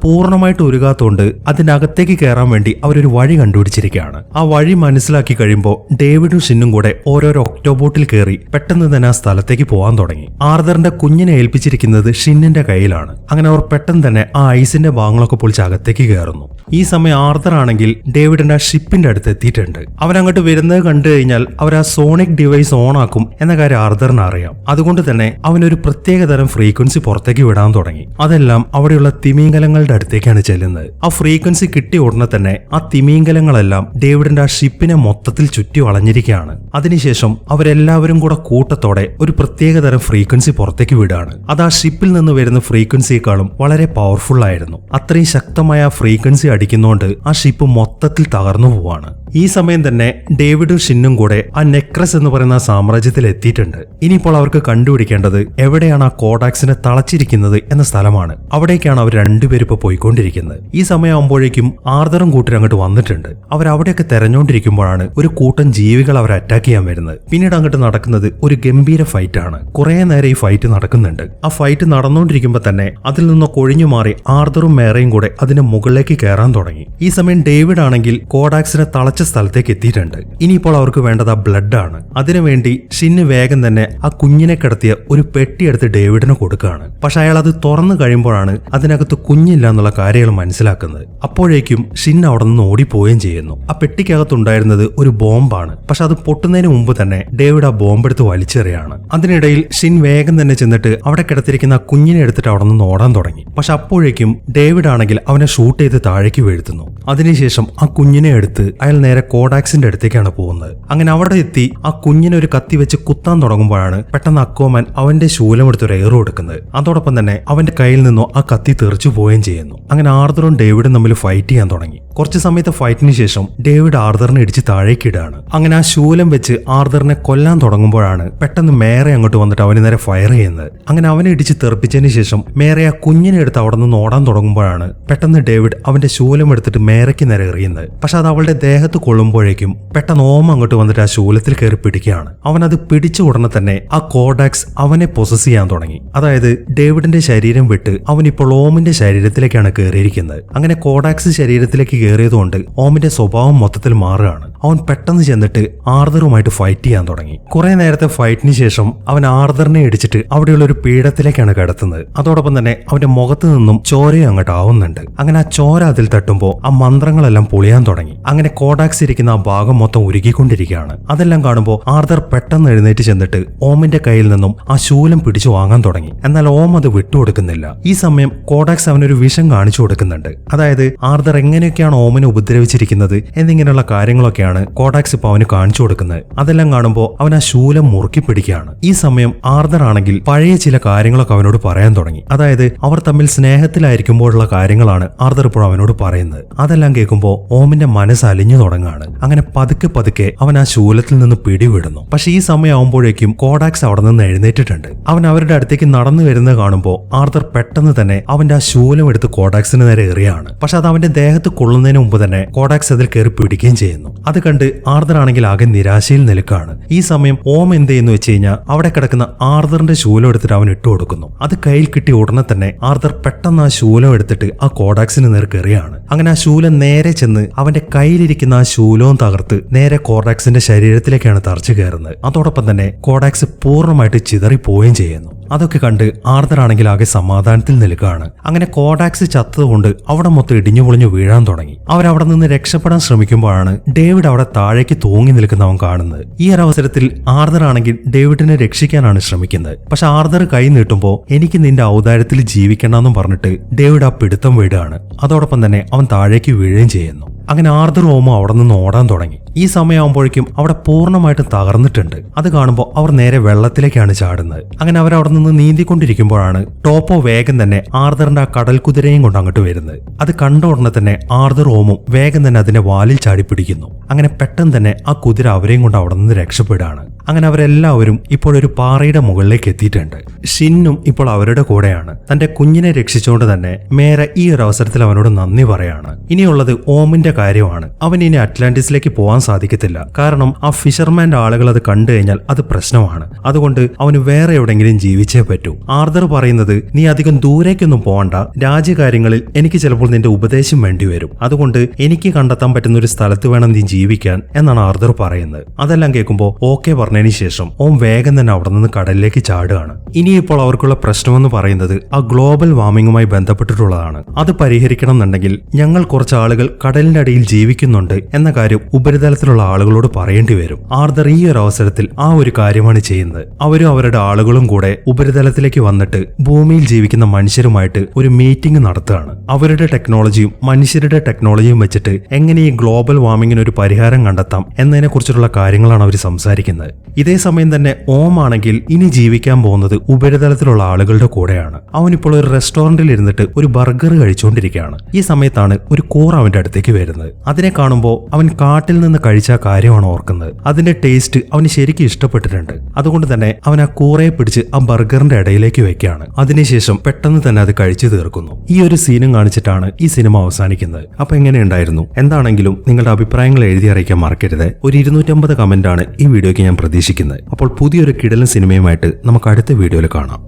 Speaker 1: പൂർണമായിട്ട് ഉരുകാത്തോണ്ട് അതിനകത്തേക്ക് കയറാൻ വേണ്ടി അവരൊരു വഴി കണ്ടുപിടിച്ചിരിക്കുകയാണ്. ആ വഴി മനസ്സിലാക്കി കഴിയുമ്പോൾ ഡേവിഡും ഷിന്നും കൂടെ ഓരോരോ ഒക്ടോബോട്ടിൽ കയറി പെട്ടെന്ന് തന്നെ ആ സ്ഥലത്തേക്ക് പോകാൻ തുടങ്ങി. ആർദറിന്റെ കുഞ്ഞിനെ ഏൽപ്പിച്ചിരിക്കുന്നത് ഷിന്നിന്റെ കയ്യിലാണ്. അങ്ങനെ അവർ പെട്ടെന്ന് തന്നെ ആ ഐസിന്റെ ഭാഗങ്ങളൊക്കെ പൊളിച്ച് അകത്തേക്ക് കയറുന്നു. ഈ സമയം ആർദർ ആണെങ്കിൽ ഡേവിഡിന്റെ ആ ഷിപ്പിന്റെ അടുത്ത് എത്തിയിട്ടുണ്ട്. അവൻ അങ്ങോട്ട് വരുന്നത് കണ്ടു കഴിഞ്ഞാൽ അവർ ആ സോണിക് ഡിവൈസ് ഓൺ ആക്കും എന്ന കാര്യം ആർദറിന് അറിയാം. അതുകൊണ്ട് തന്നെ അവനൊരു പ്രത്യേക തരം ഫ്രീക്വൻസി പുറത്തേക്ക് വിടാൻ തുടങ്ങി. അതെല്ലാം അവിടെയുള്ള തിമിംഗലങ്ങളുടെ അടുത്തേക്കാണ് ചെല്ലുന്നത്. ആ ഫ്രീക്വൻസി കിട്ടിയ ഉടനെ തന്നെ ആ തിമിംഗലങ്ങളെല്ലാം ഡേവിഡിന്റെ ആ ഷിപ്പിനെ മൊത്തത്തിൽ ചുറ്റി വളഞ്ഞിരിക്കുകയാണ്. അതിനുശേഷം അവരെല്ലാവരും കൂടെ കൂട്ടത്തോടെ ഒരു പ്രത്യേക തരം ഫ്രീക്വൻസി പുറത്തേക്ക് വിടുകയാണ്. അത് ആ ഷിപ്പിൽ നിന്ന് വരുന്ന ഫ്രീക്വൻസിയേക്കാളും വളരെ പവർഫുൾ ആയിരുന്നു. അത്രയും ശക്തമായ ഫ്രീക്വൻസി അടിക്കുന്നോണ്ട് ആ ഷിപ്പ് മൊത്തത്തിൽ തകർന്നു പോവാണ്. ഈ സമയം തന്നെ ഡേവിഡും ഷിന്നും കൂടെ ആ നെക്രസ് എന്ന് പറയുന്ന സാമ്രാജ്യത്തിൽ എത്തിയിട്ടുണ്ട്. ഇനിയിപ്പോൾ അവർക്ക് കണ്ടുപിടിക്കേണ്ടത് എവിടെയാണ് ആ കോഡാക്സിനെ തളച്ചിരിക്കുന്നത് എന്ന സ്ഥലമാണ്. അവിടേക്കാണ് അവർ രണ്ടുപേരും ഇപ്പോൾ പോയിക്കൊണ്ടിരിക്കുന്നത്. ഈ സമയമാകുമ്പോഴേക്കും ആർദറും കൂട്ടരും അങ്ങോട്ട് വന്നിട്ടുണ്ട്. അവർ അവിടെയൊക്കെ തെരഞ്ഞുകൊണ്ടിരിക്കുമ്പോഴാണ് ഒരു കൂട്ടം ജീവികൾ അവരെ അറ്റാക്ക് ചെയ്യാൻ വരുന്നത്. പിന്നീട് അങ്ങോട്ട് നടക്കുന്നത് ഒരു ഗംഭീര ഫൈറ്റ് ആണ്. കുറെ നേരം ഈ ഫൈറ്റ് നടക്കുന്നുണ്ട്. ആ ഫൈറ്റ് നടന്നുകൊണ്ടിരിക്കുമ്പോൾ തന്നെ അതിൽ നിന്ന് കൊഴിഞ്ഞു മാറി ആർദറും മേറയും കൂടെ അതിന്റെ മുകളിലേക്ക് കയറാൻ തുടങ്ങി. ഈ സമയം ഡേവിഡ് ആണെങ്കിൽ കോഡാക്സിനെ തളച്ച സ്ഥലത്തേക്ക് എത്തിയിട്ടുണ്ട്. ഇനിയിപ്പോൾ അവർക്ക് വേണ്ടത് ആ ബ്ലഡ് ആണ്. അതിനുവേണ്ടി ഷിന്ന് വേഗം തന്നെ ആ കുഞ്ഞിനെ കിടത്തിയ ഒരു പെട്ടി എടുത്ത് ഡേവിഡിന് കൊടുക്കുകയാണ്. പക്ഷെ അയാൾ അത് തുറന്നു കഴിയുമ്പോഴാണ് അതിനകത്ത് കുഞ്ഞില്ല എന്നുള്ള കാര്യങ്ങൾ മനസ്സിലാക്കുന്നത്. അപ്പോഴേക്കും ഷിൻ അവിടെ നിന്ന് ഓടിപ്പോവുകയും ചെയ്യുന്നു. ആ പെട്ടിക്കകത്തുണ്ടായിരുന്നത് ഒരു ബോംബാണ്. പക്ഷെ അത് പൊട്ടുന്നതിന് മുമ്പ് തന്നെ ഡേവിഡ് ആ ബോംബ് എടുത്ത് വലിച്ചെറിയാണ്. അതിനിടയിൽ ഷിൻ വേഗം തന്നെ ചെന്നിട്ട് അവിടെ കിടത്തിരിക്കുന്ന ആ കുഞ്ഞിനെ എടുത്തിട്ട് അവിടെ നിന്ന് ഓടാൻ തുടങ്ങി. പക്ഷെ അപ്പോഴേക്കും ഡേവിഡ് ആണെങ്കിൽ അവനെ ഷൂട്ട് ചെയ്ത് താഴേക്ക് വീഴ്ത്തുന്നു. അതിനുശേഷം ആ കുഞ്ഞിനെ എടുത്ത് അയാൾ കോഡാക്സിന്റെ അടുത്തേക്കാണ് പോകുന്നത്. അങ്ങനെ അവിടെ എത്തി ആ കുഞ്ഞിനെ ഒരു കത്തി വെച്ച് കുത്താൻ തുടങ്ങുമ്പോഴാണ് പെട്ടെന്ന് അക്കോമൻ അവന്റെ ശൂലം എടുത്ത് ഒരു എയർ കൊടുക്കുന്നത്. അതോടൊപ്പം തന്നെ അവന്റെ കയ്യിൽ നിന്നോ ആ കത്തി തെറിച്ചു പോവുകയും ചെയ്യുന്നു. അങ്ങനെ ആർദറും ഡേവിഡും തമ്മിൽ ഫൈറ്റ് ചെയ്യാൻ തുടങ്ങി. കുറച്ച് സമയത്ത് ഫൈറ്റിന് ശേഷം ഡേവിഡ് ആർദറിനെ ഇടിച്ച് താഴേക്ക് ഇടുകയാണ്. അങ്ങനെ ആ ശൂലം വെച്ച് ആർദറിനെ കൊല്ലാൻ തുടങ്ങുമ്പോഴാണ് പെട്ടെന്ന് മേറെ അങ്ങോട്ട് വന്നിട്ട് അവന് നേരെ ഫയർ ചെയ്യുന്നത്. അങ്ങനെ അവനെ ഇടിച്ച് തെറിപ്പിച്ചതിന് ശേഷം മേറെ ആ കുഞ്ഞിനെ എടുത്ത് അവിടെ നിന്ന് ഓടാൻ തുടങ്ങുമ്പോഴാണ് പെട്ടെന്ന് ഡേവിഡ് അവന്റെ ശൂലം എടുത്തിട്ട് മേരയ്ക്ക് നേരെ എറിയുന്നത്. പക്ഷെ അത് അവളുടെ ദേഹത്ത് കൊള്ളുമ്പോഴേക്കും പെട്ടെന്ന് ഓമ അങ്ങോട്ട് വന്നിട്ട് ആ ശൂലത്തിൽ കയറി പിടിക്കുകയാണ്. അവൻ അത് പിടിച്ച ഉടനെ തന്നെ ആ കോഡാക്സ് അവനെ പൊസസ് ചെയ്യാൻ തുടങ്ങി. അതായത് ഡേവിഡിന്റെ ശരീരം വിട്ട് അവൻ ഇപ്പോൾ ഓമിന്റെ ശരീരത്തിലേക്കാണ് കയറിയിരിക്കുന്നത്. അങ്ങനെ കോഡാക്സ് ശരീരത്തിലേക്ക് കയറിയതുകൊണ്ട് ഓമിന്റെ സ്വഭാവം മൊത്തത്തിൽ മാറുകയാണ്. അവൻ പെട്ടെന്ന് ചെന്നിട്ട് ആർദറുമായിട്ട് ഫൈറ്റ് ചെയ്യാൻ തുടങ്ങി. കുറെ നേരത്തെ ഫൈറ്റിന് ശേഷം അവൻ ആർദറിനെ ഇടിച്ചിട്ട് അവിടെയുള്ള ഒരു പീഠത്തിലേക്കാണ് കിടത്തുന്നത്. അതോടൊപ്പം തന്നെ അവന്റെ മുഖത്ത് നിന്നും ചോരയും അങ്ങോട്ട് ആവുന്നുണ്ട്. അങ്ങനെ ആ ചോര അതിൽ തട്ടുമ്പോൾ ആ മന്ത്രങ്ങളെല്ലാം പൊളിയാൻ തുടങ്ങി. അങ്ങനെ കോഡാക്സ് ഇരിക്കുന്ന ആ ഭാഗം മൊത്തം ഉരുകിക്കൊണ്ടിരിക്കുകയാണ്. അതെല്ലാം കാണുമ്പോൾ ആർദർ പെട്ടെന്ന് എഴുന്നേറ്റ് ചെന്നിട്ട് ഓമിന്റെ കയ്യിൽ നിന്നും ആ ശൂലം പിടിച്ചു വാങ്ങാൻ തുടങ്ങി. എന്നാൽ ഓം അത് വിട്ടുകൊടുക്കുന്നില്ല. ഈ സമയം കോഡാക്സ് അവനൊരു വിഷം കാണിച്ചു കൊടുക്കുന്നുണ്ട്. അതായത് ആർദർ എങ്ങനെയൊക്കെയാണ് ഓമിനെ ഉപദ്രവിച്ചിരിക്കുന്നത് എന്നിങ്ങനെയുള്ള കാര്യങ്ങളൊക്കെയാണ് കോഡാക്സ് ഇപ്പോൾ അവന് കാണിച്ചു കൊടുക്കുന്നത്. അതെല്ലാം കാണുമ്പോൾ അവൻ ആ ശൂലം മുറുക്കി പിടിക്കുകയാണ്. ഈ സമയം ആർദർ ആണെങ്കിൽ പഴയ ചില കാര്യങ്ങളൊക്കെ അവനോട് പറയാൻ തുടങ്ങി. അതായത് അവർ തമ്മിൽ സ്നേഹത്തിലായിരിക്കുമ്പോഴുള്ള കാര്യങ്ങളാണ് ആർദർ ഇപ്പോൾ അവനോട് പറയുന്നത്. അതെല്ലാം കേൾക്കുമ്പോൾ ഓമിന്റെ മനസ്സ് അലിഞ്ഞു തുടങ്ങി. തുടങ്ങാണ് അങ്ങനെ പതുക്കെ പതുക്കെ അവൻ ആ ശൂലത്തിൽ നിന്ന് പിടിവിടുന്നു. പക്ഷെ ഈ സമയമാകുമ്പോഴേക്കും കോഡാക്സ് അവിടെ നിന്ന് എഴുന്നേറ്റിട്ടുണ്ട്. അവൻ അവരുടെ അടുത്തേക്ക് നടന്നു വരുന്നത് കാണുമ്പോൾ ആർത്തർ പെട്ടെന്ന് തന്നെ അവന്റെ ആ ശൂലം എടുത്ത് കോഡാക്സിന് നേരെ എറിയാണ്. പക്ഷെ അത് അവന്റെ ദേഹത്ത് കൊള്ളുന്നതിന് മുമ്പ് തന്നെ കോഡാക്സ് അതിൽ കയറി പിടിക്കുകയും ചെയ്യുന്നു. അത് കണ്ട് ആർദർ ആണെങ്കിൽ ആകെ നിരാശയിൽ നിൽക്കുകയാണ്. ഈ സമയം ഓം എന്ത് ചെയ്യുന്നു വെച്ച് കഴിഞ്ഞാൽ അവിടെ കിടക്കുന്ന ആർദറിന്റെ ശൂലം എടുത്തിട്ട് അവൻ ഇട്ടു കൊടുക്കുന്നു. അത് കയ്യിൽ കിട്ടിയ ഉടനെ തന്നെ ആർദർ പെട്ടെന്ന് ആ ശൂലം എടുത്തിട്ട് ആ കോഡാക്സിന് നേർക്ക് എറിയാണ് അങ്ങനെ ആ ശൂലം നേരെ ചെന്ന് അവന്റെ കയ്യിലിരിക്കുന്ന ആ ശൂലവും തകർത്ത് നേരെ കോഡാക്സിന്റെ ശരീരത്തിലേക്കാണ് തറച്ചു കയറുന്നത്. അതോടൊപ്പം തന്നെ കോഡാക്സ് പൂർണമായിട്ട് ചിതറിപ്പോവുകയും ചെയ്യുന്നു. അതൊക്കെ കണ്ട് ആർദറാണെങ്കിൽ ആകെ സമാധാനത്തിൽ നിൽക്കുകയാണ്. അങ്ങനെ കോഡാക്സ് ചത്തതുകൊണ്ട് അവിടെ മൊത്തം ഇടിഞ്ഞു പൊളിഞ്ഞു വീഴാൻ തുടങ്ങി. അവരവിടെ നിന്ന് രക്ഷപ്പെടാൻ ശ്രമിക്കുമ്പോഴാണ് ഡേവിഡ് അവിടെ താഴേക്ക് തൂങ്ങി നിൽക്കുന്നവൻ കാണുന്നത്. ഈ ഒരു അവസരത്തിൽ ആർദർ ആണെങ്കിൽ ഡേവിഡിനെ രക്ഷിക്കാനാണ് ശ്രമിക്കുന്നത്. പക്ഷെ ആർദർ കൈ നീട്ടുമ്പോൾ എനിക്ക് നിന്റെ ഔദാര്യത്തിൽ ജീവിക്കണമെന്നും പറഞ്ഞിട്ട് ഡേവിഡ് ആ പിടുത്തം വീടുകയാണ്. അതോടൊപ്പം തന്നെ അവൻ താഴേക്ക് വീഴുകയും ചെയ്യുന്നു. അങ്ങനെ ആർദർ ഓമോ അവിടെ നിന്ന് ഓടാൻ തുടങ്ങി. ഈ സമയമാകുമ്പോഴേക്കും അവിടെ പൂർണമായിട്ടും തകർന്നിട്ടുണ്ട്. അത് കാണുമ്പോൾ അവർ നേരെ വെള്ളത്തിലേക്കാണ് ചാടുന്നത്. അങ്ങനെ അവർ അവിടെ നിന്ന് നീന്തിക്കൊണ്ടിരിക്കുമ്പോഴാണ് ടോപ്പോ വേഗം തന്നെ ആർദറിന്റെ ആ കടൽ കുതിരയും കൊണ്ട് അങ്ങോട്ട് വരുന്നത്. അത് കണ്ട ഉടനെ തന്നെ ആർദർ ഓമും വേഗം തന്നെ അതിന്റെ വാലിൽ ചാടി പിടിക്കുന്നു അങ്ങനെ പെട്ടെന്ന് തന്നെ ആ കുതിര അവരെയും കൊണ്ട് അവിടെ നിന്ന് രക്ഷപ്പെടുകയാണ്. അങ്ങനെ അവരെല്ലാവരും ഇപ്പോൾ ഒരു പാറയുടെ മുകളിലേക്ക് എത്തിയിട്ടുണ്ട്. ഷിന്നും ഇപ്പോൾ അവരുടെ കൂടെയാണ്. തന്റെ കുഞ്ഞിനെ രക്ഷിച്ചുകൊണ്ട് തന്നെ മേരെ ഈ ഒരു അവസരത്തിൽ അവനോട് നന്ദി പറയാണ്. ഇനിയുള്ളത് ഓമിന്റെ കാര്യമാണ്. അവൻ ഇനി അറ്റ്ലാന്റിസിലേക്ക് പോകാൻ സാധിക്കത്തില്ല. കാരണം ആ ഫിഷർമാന്റെ ആളുകൾ അത് കണ്ടു കഴിഞ്ഞാൽ അത് പ്രശ്നമാണ്. അതുകൊണ്ട് അവന് വേറെ എവിടെയെങ്കിലും ജീവിച്ചേ പറ്റൂ. ആർദർ പറയുന്നത് നീ അധികം ദൂരേക്കൊന്നും പോകണ്ട രാജ്യകാര്യങ്ങളിൽ എനിക്ക് ചിലപ്പോൾ നിന്റെ ഉപദേശം വേണ്ടിവരും അതുകൊണ്ട് എനിക്ക് കണ്ടെത്താൻ പറ്റുന്ന ഒരു സ്ഥലത്ത് വേണം നീ ജീവിക്കാൻ എന്നാണ് ആർദർ പറയുന്നത്. അതെല്ലാം കേൾക്കുമ്പോൾ ഓക്കെ പറഞ്ഞതിന് ശേഷം ഓം വേഗം തന്നെ അവിടെ നിന്ന് കടലിലേക്ക് ചാടുകയാണ്. ഇനിയിപ്പോൾ അവർക്കുള്ള പ്രശ്നമെന്ന് പറയുന്നത് ആ ഗ്ലോബൽ വാർമിംഗുമായി ബന്ധപ്പെട്ടിട്ടുള്ളതാണ്. അത് പരിഹരിക്കണം എന്നുണ്ടെങ്കിൽ ഞങ്ങൾ കുറച്ച് ആളുകൾ കടലിന്റെ അടിയിൽ ജീവിക്കുന്നുണ്ട് എന്ന കാര്യം ഉപരിതലത്തിലുള്ള ആളുകളോട് പറയേണ്ടി വരും. ആർദർ ഈ ഒരു അവസരത്തിൽ ആ ഒരു കാര്യമാണ് ചെയ്യുന്നത്. അവരും അവരുടെ ആളുകളും കൂടെ ഉപരിതലത്തിലേക്ക് വന്നിട്ട് ഭൂമിയിൽ ജീവിക്കുന്ന മനുഷ്യരുമായിട്ട് ഒരു മീറ്റിംഗ് നടത്തുകയാണ്. അവരുടെ ടെക്നോളജിയും മനുഷ്യരുടെ ടെക്നോളജിയും വെച്ചിട്ട് എങ്ങനെ ഈ ഗ്ലോബൽ വാർമിങ്ങിന് ഒരു പരിഹാരം കണ്ടെത്താം എന്നതിനെ കുറിച്ചിട്ടുള്ള കാര്യങ്ങളാണ് അവർ സംസാരിക്കുന്നത്. ഇതേ സമയം തന്നെ ഓം ആണെങ്കിൽ ഇനി ജീവിക്കാൻ പോകുന്നത് ഉപരിതലത്തിലുള്ള ആളുകളുടെ കൂടെയാണ്. അവനിപ്പോൾ ഒരു റെസ്റ്റോറന്റിൽ ഇരുന്നിട്ട് ഒരു ബർഗർ കഴിച്ചുകൊണ്ടിരിക്കുകയാണ് ഈ സമയത്താണ് ഒരു കൂർ അവന്റെ അടുത്തേക്ക് വരുന്നത്. അതിനെ കാണുമ്പോൾ അവൻ കാട്ടിൽ നിന്ന് കഴിച്ച കാര്യമാണ് ഓർക്കുന്നത്. അതിന്റെ ടേസ്റ്റ് അവന് ശരിക്കും ഇഷ്ടപ്പെട്ടിട്ടുണ്ട്. അതുകൊണ്ട് തന്നെ അവൻ ആ കൂറയെ പിടിച്ച് ആ ബർഗറിന്റെ ഇടയിലേക്ക് വെക്കുകയാണ്. അതിനുശേഷം പെട്ടെന്ന് തന്നെ അത് കഴിച്ചു തീർക്കുന്നു. ഈ ഒരു സീനും കാണിച്ചിട്ടാണ് ഈ സിനിമ അവസാനിക്കുന്നത്. അപ്പൊ എങ്ങനെയുണ്ടായിരുന്നു? എന്താണെങ്കിലും നിങ്ങളുടെ അഭിപ്രായങ്ങൾ എഴുതി അറിയിക്കാൻ മറക്കരുത്. ഒരു ഇരുന്നൂറ്റമ്പത് കമന്റ് ആണ് ഈ വീഡിയോയ്ക്ക് ഞാൻ പ്രതീക്ഷിക്കുന്നത്. അപ്പോൾ പുതിയൊരു കിടലൻ സിനിമയുമായിട്ട് നമുക്ക് അടുത്ത വീഡിയോയിൽ കാണാം.